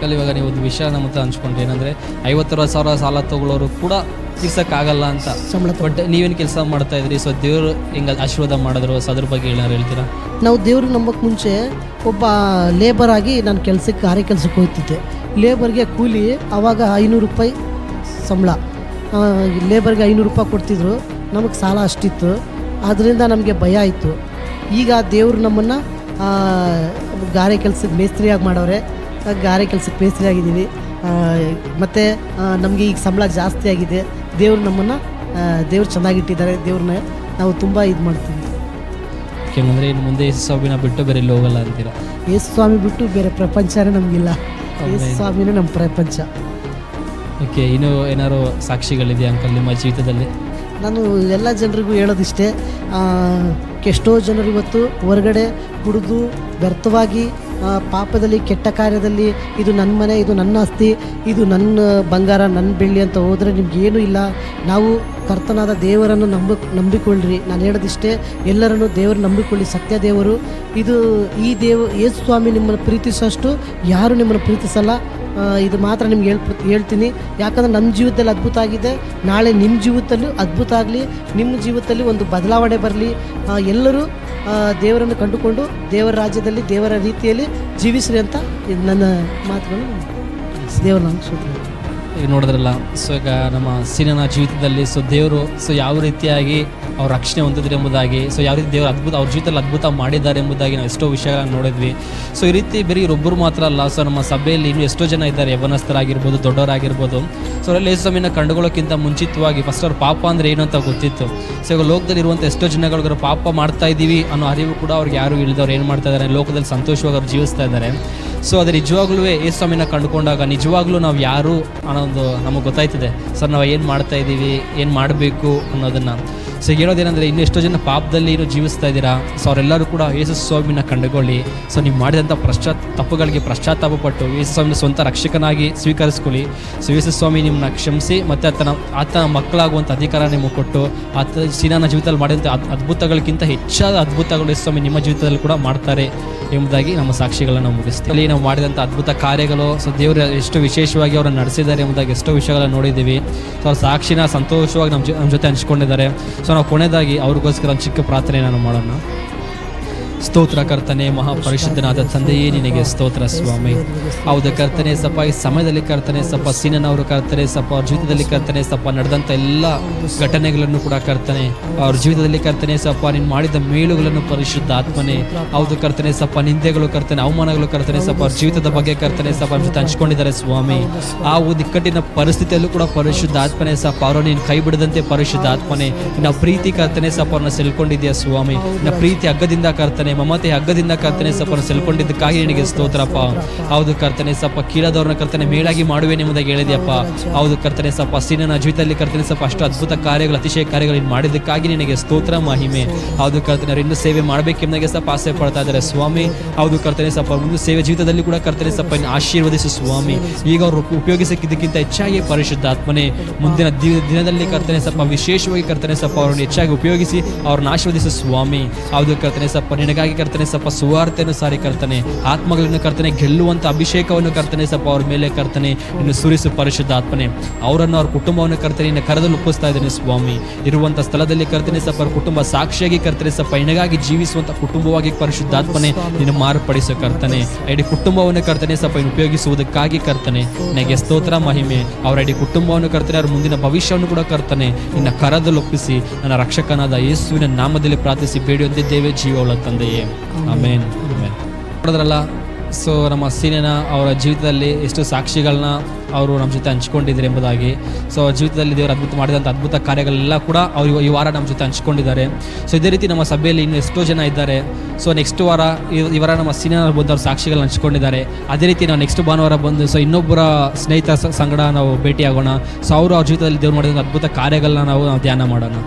ಕಲ್ ಇವಾಗ ನೀವು ಒಂದು ವಿಷಯ ನಮ್ಮ ಹತ್ರ ಹಂಚ್ಕೊಂಡ್ರಿ. ಏನಂದರೆ ಐವತ್ತರವತ್ತು ಸಾವಿರ ಸಾಲ ತಗೊಳ್ಳೋರು ಕೂಡ ತೀರ್ಸೋಕ್ಕಾಗಲ್ಲ ಅಂತ. ಸಂಬಳ ಬಟ್ ನೀವೇನು ಕೆಲಸ ಮಾಡ್ತಾ ಇದ್ರಿ? ಸೊ ದೇವರು ಹಿಂಗೆ ಆಶೀರ್ವಾದ ಮಾಡಿದ್ರು? ಸೊ ಅದ್ರ ಬಗ್ಗೆ ಏನಾರು ಹೇಳ್ತೀರಾ? ನಾವು ದೇವ್ರಿಗೆ ನಂಬಕ್ಕೆ ಮುಂಚೆ ಒಬ್ಬ ಲೇಬರ್ ಆಗಿ ನಾನು ಕೆಲಸಕ್ಕೆ ಆರೆ ಕೆಲಸಕ್ಕೆ ಹೋಗ್ತಿದ್ದೆ ಲೇಬರ್ಗೆ ಕೂಲಿ ಆವಾಗ ಐನೂರು ರೂಪಾಯಿ ಸಂಬಳ. ಲೇಬರ್ಗೆ ಐನೂರು ರೂಪಾಯಿ ಕೊಡ್ತಿದ್ರು. ನಮಗೆ ಸಾಲ ಅಷ್ಟಿತ್ತು. ಆದ್ದರಿಂದ ನಮಗೆ ಭಯ ಆಯಿತು. ಈಗ ದೇವರು ನಮ್ಮನ್ನು ಗಾರೆ ಕೆಲಸಕ್ಕೆ ಮೇಸ್ತ್ರಿಯಾಗಿ ಮಾಡೋರೆ ಗಾರೆ ಕೆಲಸಕ್ಕೆ ಮೇಸ್ತ್ರಿ ಆಗಿದ್ದೀವಿ. ಮತ್ತು ನಮಗೆ ಈಗ ಸಂಬಳ ಜಾಸ್ತಿ ಆಗಿದೆ. ದೇವರು ನಮ್ಮನ್ನು ದೇವ್ರು ಚೆನ್ನಾಗಿಟ್ಟಿದ್ದಾರೆ. ದೇವ್ರನ್ನ ನಾವು ತುಂಬ ಇದು ಮಾಡ್ತೀವಿ. ಯಾಕೆಂದರೆ ಇನ್ನು ಮುಂದೆ ಯೇಸು ಸ್ವಾಮಿನ ಬಿಟ್ಟು ಬೇರೆ ಎಲ್ಲಿ ಹೋಗಲ್ಲ ಅಂತೀರಾ? ಯೇಸು ಸ್ವಾಮಿ ಬಿಟ್ಟು ಬೇರೆ ಪ್ರಪಂಚನೇ ನಮಗಿಲ್ಲ. ಯೇಸು ಸ್ವಾಮಿನೇ ನಮ್ಮ ಪ್ರಪಂಚ. ಓಕೆ ಇನ್ನೂ ಏನಾದ್ರು ಸಾಕ್ಷಿಗಳಿದೆಯಾ ಅಂಕಲ್ ನಿಮ್ಮ ಜೀವಿತದಲ್ಲಿ? ನಾನು ಎಲ್ಲ ಜನರಿಗೂ ಹೇಳೋದಿಷ್ಟೇ ಎಷ್ಟೋ ಜನರು ಇವತ್ತು ಹೊರಗಡೆ ಕುಡಿದು ವ್ಯರ್ಥವಾಗಿ ಪಾಪದಲ್ಲಿ, ಕೆಟ್ಟ ಕಾರ್ಯದಲ್ಲಿ ಇದು ನನ್ನ ಮನೆ, ಇದು ನನ್ನ ಆಸ್ತಿ, ಇದು ನನ್ನ ಬಂಗಾರ ನನ್ನ ಬೆಳ್ಳಿ ಅಂತ ಹೋದರೆ ನಿಮಗೇನೂ ಇಲ್ಲ. ನಾವು ಕರ್ತನಾದ ದೇವರನ್ನು ನಂಬ, ನಂಬಿಕೊಳ್ಳ್ರಿ. ನಾನು ಹೇಳೋದಿಷ್ಟೇ, ಎಲ್ಲರನ್ನು ದೇವರು ನಂಬಿಕೊಳ್ಳಿ. ಸತ್ಯ ದೇವರು, ಇದು ಈ ದೇವ, ಯೇಸು ಸ್ವಾಮಿ ನಿಮ್ಮನ್ನು ಪ್ರೀತಿಸೋಷ್ಟು ಯಾರು ನಿಮ್ಮನ್ನು ಪ್ರೀತಿಸಲ್ಲ. ಇದು ಮಾತ್ರ ನಿಮ್ಗೆ ಹೇಳ್ ಹೇಳ್ತೀನಿ. ಯಾಕಂದ್ರೆ ನಮ್ಮ ಜೀವಿತದಲ್ಲಿ ಅದ್ಭುತ ಆಗಿದೆ. ನಾಳೆ ನಿಮ್ಮ ಜೀವಿತದಲ್ಲೂ ಅದ್ಭುತ ಆಗಲಿ. ನಿಮ್ಮ ಜೀವಿತದಲ್ಲಿ ಒಂದು ಬದಲಾವಣೆ ಬರಲಿ. ಎಲ್ಲರೂ ದೇವರನ್ನು ಕಂಡುಕೊಂಡು ದೇವರ ರಾಜ್ಯದಲ್ಲಿ, ದೇವರ ರೀತಿಯಲ್ಲಿ ಜೀವಿಸ್ರಿ ಅಂತ ನನ್ನ ಮಾತುಗಳು. ದೇವರ ಈಗ ನೋಡಿದ್ರಲ್ಲ, ಸೊ ಈಗ ನಮ್ಮ ಸೀನನ ಜೀವಿತದಲ್ಲಿ, ಸೊ ದೇವರು, ಸೊ ಯಾವ ರೀತಿಯಾಗಿ ಅವ್ರ ರಕ್ಷಣೆ ಹೊಂದಿದ್ರು ಎಂಬುದಾಗಿ ಸೊ ಯಾವ ರೀತಿ ದೇವರು ಅದ್ಭುತ ಅವ್ರ ಜೀವಿತದಲ್ಲಿ ಅದ್ಭುತ ಮಾಡಿದ್ದಾರೆ ಎಂಬುದಾಗಿ ನಾವು ಎಷ್ಟೋ ವಿಷಯಗಳನ್ನು ನೋಡಿದ್ವಿ. ಸೊ ಈ ರೀತಿ ಬರೀ ಇರೊಬ್ಬರು ಮಾತ್ರ ಅಲ್ಲ ಸೊ ನಮ್ಮ ಸಭೆಯಲ್ಲಿ ಇನ್ನೂ ಎಷ್ಟೋ ಜನ ಇದ್ದಾರೆ, ಯವನಸ್ಥರಾಗಿರ್ಬೋದು, ದೊಡ್ಡವರಾಗಿರ್ಬೋದು. ಸೊ ಅವರಲ್ಲಿ ಯೇಸು ಸ್ವಾಮಿನ ಕಂಡುಕೊಳ್ಳೋಕ್ಕಿಂತ ಮುಂಚಿತವಾಗಿ ಫಸ್ಟ್ ಅವ್ರ ಪಾಪ ಅಂದರೆ ಏನು ಅಂತ ಗೊತ್ತಿತ್ತು. ಸೊ ಇವಾಗ ಲೋಕದಲ್ಲಿ ಇರುವಂಥ ಎಷ್ಟೋ ಜನಗಳಿಗೆ ಪಾಪ ಮಾಡ್ತಾ ಇದ್ದೀವಿ ಅನ್ನೋ ಅರಿವು ಕೂಡ ಅವ್ರಿಗೆ ಯಾರು ಇಳಿದವ್ರು ಏನು ಮಾಡ್ತಾ ಇದ್ದಾರೆ, ಲೋಕದಲ್ಲಿ ಸಂತೋಷವಾಗಿ ಅವ್ರು ಜೀವಿಸ್ತಾ ಇದ್ದಾರೆ. ಸೊ ಅದು ನಿಜವಾಗ್ಲೂ ಯೇಸು ಸ್ವಾಮಿನ ಕಂಡುಕೊಂಡಾಗ ನಿಜವಾಗ್ಲೂ ನಾವು ಯಾರು ಅನ್ನೋದು ನಮಗೆ ಗೊತ್ತಾಯ್ತದೆ. ಸರ್, ನಾವು ಏನು ಮಾಡ್ತಾ ಇದ್ದೀವಿ, ಏನು ಮಾಡಬೇಕು ಅನ್ನೋದನ್ನು. ಸೊ ಹೇಳೋದೇನೆಂದರೆ ಇನ್ನು ಎಷ್ಟೋ ಜನ ಪಾಪದಲ್ಲಿ ಏನು ಜೀವಿಸ್ತಾ ಇದ್ದೀರಾ? ಸೊ ಅವರೆಲ್ಲರೂ ಕೂಡ ಯೇಸು ಸ್ವಾಮಿನ ಕಂಡುಕೊಳ್ಳಿ. ಸೊ ನೀವು ಮಾಡಿದಂಥ ಪಶ್ಚಾತ್ ತಪ್ಪುಗಳಿಗೆ ಪಶ್ಚಾತ್ತಾಪಪಟ್ಟು ಯೇಸು ಸ್ವಾಮಿನ ಸ್ವಂತ ರಕ್ಷಕನಾಗಿ ಸ್ವೀಕರಿಸ್ಕೊಳ್ಳಿ. ಸೊ ಯೇಸು ಸ್ವಾಮಿ ನಿಮ್ಮನ್ನ ಕ್ಷಮಿಸಿ, ಮತ್ತು ಆತನ ಆತನ ಮಕ್ಕಳಾಗುವಂಥ ಅಧಿಕಾರ ನಿಮಗೆ ಕೊಟ್ಟು, ಆತ ಸೀನಾನ ಜೀವಿತದಲ್ಲಿ ಮಾಡಿದಂಥ ಅದ್- ಅದ್ಭುತಗಳಿಗಿಂತ ಹೆಚ್ಚಾದ ಅದ್ಭುತಗಳು ಯೇಸು ಸ್ವಾಮಿ ನಿಮ್ಮ ಜೀವಿತದಲ್ಲಿ ಕೂಡ ಮಾಡ್ತಾರೆ ಎಂಬುದಾಗಿ ನಮ್ಮ ಸಾಕ್ಷಿಗಳನ್ನು ಮುಗಿಸ್ತೀವಿ. ಅಲ್ಲಿ ನಾವು ಮಾಡಿದಂಥ ಅದ್ಭುತ ಕಾರ್ಯಗಳು, ಸೊ ದೇವರು ಎಷ್ಟು ವಿಶೇಷವಾಗಿ ಅವರನ್ನು ನಡೆಸಿದ್ದಾರೆ ಎಂಬುದಾಗಿ ಎಷ್ಟೋ ವಿಷಯಗಳನ್ನು ನೋಡಿದ್ದೀವಿ. ಸೊ, ಅವ್ರ ಸಾಕ್ಷಿನ ಸಂತೋಷವಾಗಿ ನಮ್ಮ ನಮ್ಮ ಜೊತೆ ಹಂಚ್ಕೊಂಡಿದ್ದಾರೆ. ಸೊ ನಾವು ಕೊನೆಯದಾಗಿ ಅವ್ರಿಗೋಸ್ಕರ ಒಂದು ಚಿಕ್ಕ ಪ್ರಾರ್ಥನೆ ನಾನು ಮಾಡೋಣ. ಸ್ತೋತ್ರ ಕರ್ತನೆ, ಮಹಾಪರಿಶುದ್ಧನಾದ ತಂದೆಯೇ, ನಿನಗೆ ಸ್ತೋತ್ರ ಸ್ವಾಮಿ. ಹೌದು ಕರ್ತನೆ ಸಪ ಈ ಸಮಯದಲ್ಲಿ ಕರ್ತನೆ ಸಪ ಸೀನನವರು ಕರ್ತನೆ ಸಪ ಅವ್ರ ಜೀವಿತದಲ್ಲಿ ಕರ್ತನೆ ಸಪ ನಡೆದಂಥ ಎಲ್ಲ ಘಟನೆಗಳನ್ನು ಕೂಡ ಕರ್ತನೆ, ಅವ್ರ ಜೀವಿತದಲ್ಲಿ ಕರ್ತನೆ ಸಪ ನೀನು ಮಾಡಿದ ಮೇಲುಗಳನ್ನು ಪರಿಶುದ್ಧ ಆತ್ಮನೆ. ಹೌದು ಕರ್ತನೆ ಸಪ ನಿಂದೆಗಳು ಕರ್ತನೆ, ಅವಮಾನಗಳು ಕರ್ತನೆ ಸಪ ಅವ್ರ ಜೀವಿತದ ಬಗ್ಗೆ ಕರ್ತನೆ ಸಪ ಅವ್ರ ಜೊತೆ ಹಂಚ್ಕೊಂಡಿದ್ದಾರೆ ಸ್ವಾಮಿ. ಆ ಒಂದು ಇಕ್ಕಟ್ಟಿನ ಪರಿಸ್ಥಿತಿಯಲ್ಲೂ ಕೂಡ ಪರಿಶುದ್ಧ ಆತ್ಮನೆ ಸಪ ಅವರು ನೀನು ಕೈ ಬಿಡದಂತೆ ಪರಿಶುದ್ಧ ಆತ್ಮನೆ. ನಿನ್ನ ಪ್ರೀತಿ ಕರ್ತನೆ ಸಪ ಅವ್ರನ್ನ ಸೆಲ್ಕೊಂಡಿದ್ಯಾ ಸ್ವಾಮಿ? ನಾ ಪ್ರೀತಿ ಹಗ್ಗದಿಂದ ಕರ್ತನೆ ಮಮತೆ ಹಗ್ಗದಿಂದ ಕರ್ತನೆ, ಸಪ್ಪನ್ನು ಸೆಲ್ಕೊಂಡಿದ್ದಕ್ಕಾಗಿ ನಿನಗೆ ಸ್ತೋತ್ರಪ್ಪ. ಹೌದು ಕರ್ತನೆ, ಸಪ್ಪ ಕೀಳದವ್ರನ್ನ ಕರ್ತನೆ ಮೇಲಾಗಿ ಮಾಡುವೆ ನಿಮ್ಮದಾಗಿ ಹೇಳಿದೆಯಪ್ಪ. ಹೌದು ಕರ್ತನೆ, ಸಪ್ಪ ಸೀನನ ಜೀವಿತದಲ್ಲಿ ಕರ್ತನೆ, ಸಪ್ಪ ಅಷ್ಟು ಅದ್ಭುತ ಕಾರ್ಯಗಳು, ಅತಿಶಯ ಕಾರ್ಯಗಳು ನೀನು ಮಾಡಿದ್ದಕ್ಕಾಗಿ ನಿನಗೆ ಸ್ತೋತ್ರ, ಮಹಿಮೆ. ಹೌದು ಕರ್ತನೆ, ಅವರು ಇನ್ನೂ ಸೇವೆ ಮಾಡಬೇಕೆಂಬುದಾಗೆ ಸಪ್ಪ ಆಸೆ ಪಡ್ತಾ ಇದ್ದಾರೆ. ಸ್ವಾಮಿ, ಹೌದು ಕರ್ತನೆ, ಸಪ್ಪ ಮುಂದೆ ಸೇವೆ ಜೀವಿತದಲ್ಲಿ ಕೂಡ ಕರ್ತನೆ, ಸಪ್ಪ ಆಶೀರ್ವದಿಸು ಸ್ವಾಮಿ. ಈಗ ಅವರು ಉಪಯೋಗಿಸಕ್ಕಿದ್ದಕ್ಕಿಂತ ಹೆಚ್ಚಾಗಿ ಪರಿಶುದ್ಧ ಆತ್ಮನೆ. ಮುಂದಿನ ದಿನದಲ್ಲಿ ಕರ್ತನೆ, ಸಪ್ಪ ವಿಶೇಷವಾಗಿ ಕರ್ತನೆ, ಸಪ್ಪ ಅವರನ್ನು ಹೆಚ್ಚಾಗಿ ಉಪಯೋಗಿಸಿ ಅವ್ರನ್ನ ಆಶೀರ್ವದಿಸು ಸ್ವಾಮಿ. ಹೌದು ಕರ್ತನೆ ಸಪ ನಿನಗಾಗಿ ಕರ್ತನೆ ಸ್ವಲ್ಪ ಸುವಾರ್ತೆಯನ್ನು ಸಾರಿ ಕರ್ತನೆ, ಆತ್ಮಗಳನ್ನು ಕರ್ತನೆ ಗೆಲ್ಲುವಂಥ ಅಭಿಷೇಕವನ್ನು ಕರ್ತನೆ ಸ್ವಲ್ಪ ಅವ್ರ ಮೇಲೆ ಕರ್ತನೆ ಇನ್ನು ಸುರಿಸು ಪರಿಶುದ್ಧ ಆತ್ಮನೆ ಅವರನ್ನು ಅವ್ರ ಕುಟುಂಬವನ್ನು ಕರ್ತನೆ ಇನ್ನು ಕರೆದಲ್ಲಿ ಒಪ್ಪಿಸ್ತಾ ಇದ್ದೇನೆ ಸ್ವಾಮಿ. ಇರುವಂಥ ಸ್ಥಳದಲ್ಲಿ ಕರ್ತನೆ ಸ್ವಲ್ಪ ಅವ್ರ ಕುಟುಂಬ ಸಾಕ್ಷಿಯಾಗಿ ಕರ್ತನೆ ಸ್ವಲ್ಪ ನಿನಗಾಗಿ ಜೀವಿಸುವಂಥ ಕುಟುಂಬವಾಗಿ ಪರಿಶುದ್ಧಾತ್ಮನೆ ನೀನು ಮಾರ್ಪಡಿಸೋ ಕರ್ತನೆ. ಇಡೀ ಕುಟುಂಬವನ್ನು ಕರ್ತನೆ ಸ್ವಲ್ಪ ಉಪಯೋಗಿಸುವುದಕ್ಕಾಗಿ ಕರ್ತನೆ. ನನಗೆ ಸ್ತೋತ್ರ, ಮಹಿಮೆ. ಅವರ ಇಡೀ ಕುಟುಂಬವನ್ನು ಕರ್ತನೆ ಅವ್ರ ಮುಂದಿನ ಭವಿಷ್ಯವನ್ನು ಕೂಡ ಕರ್ತನೆ ಇನ್ನು ಕರದಲ್ಲಿ ಒಪ್ಪಿಸಿ, ನನ್ನ ರಕ್ಷಕನಾದ ಯೇಸುವಿನ ನಾಮದಲ್ಲಿ ಪ್ರಾರ್ಥಿಸಿ ಬೇಡಿ ಹೊಂದಿದ್ದೇವೆ ಜೀವವುಳ್ಳ ತಂದೆಯೇ ಆಮೇನ್. ನೋಡಿದ್ರಲ್ಲ, ಸೊ ನಮ್ಮ ಸೀನೆನ ಅವರ ಜೀವಿತದಲ್ಲಿ ಎಷ್ಟು ಸಾಕ್ಷಿಗಳನ್ನ ಅವರು ನಮ್ಮ ಜೊತೆ ಹಂಚ್ಕೊಂಡಿದ್ದಾರೆ ಎಂಬುದಾಗಿ. ಸೊ ಜೀವಿತದಲ್ಲಿ ದೇವರು ಅದ್ಭುತ ಮಾಡಿದಂಥ ಅದ್ಭುತ ಕಾರ್ಯಗಳೆಲ್ಲ ಕೂಡ ಅವರು ಈ ವಾರ ನಮ್ಮ ಜೊತೆ ಹಂಚ್ಕೊಂಡಿದ್ದಾರೆ. ಸೊ ಇದೇ ರೀತಿ ನಮ್ಮ ಸಭೆಯಲ್ಲಿ ಇನ್ನೂ ಎಷ್ಟೋ ಜನ ಇದ್ದಾರೆ. ಸೊ ನೆಕ್ಸ್ಟ್ ವಾರ ಇವರ ನಮ್ಮ ಸೀನಿಯರ್ ಬಂದು ಅವ್ರ ಸಾಕ್ಷಿಗಳನ್ನ ಹಂಚ್ಕೊಂಡಿದ್ದಾರೆ. ಅದೇ ರೀತಿ ನಾವು ನೆಕ್ಸ್ಟ್ ಭಾನುವಾರ ಬಂದು, ಸೊ ಇನ್ನೊಬ್ಬರ ಸ್ನೇಹಿತರ ಸಂಗಡ ನಾವು ಭೇಟಿಯಾಗೋಣ. ಸೊ ಅವರು ಅವ್ರ ಜೀವಿತದಲ್ಲಿ ದೇವ್ರು ಮಾಡಿದಂಥ ಅದ್ಭುತ ಕಾರ್ಯಗಳನ್ನ ನಾವು ಧ್ಯಾನ ಮಾಡೋಣ.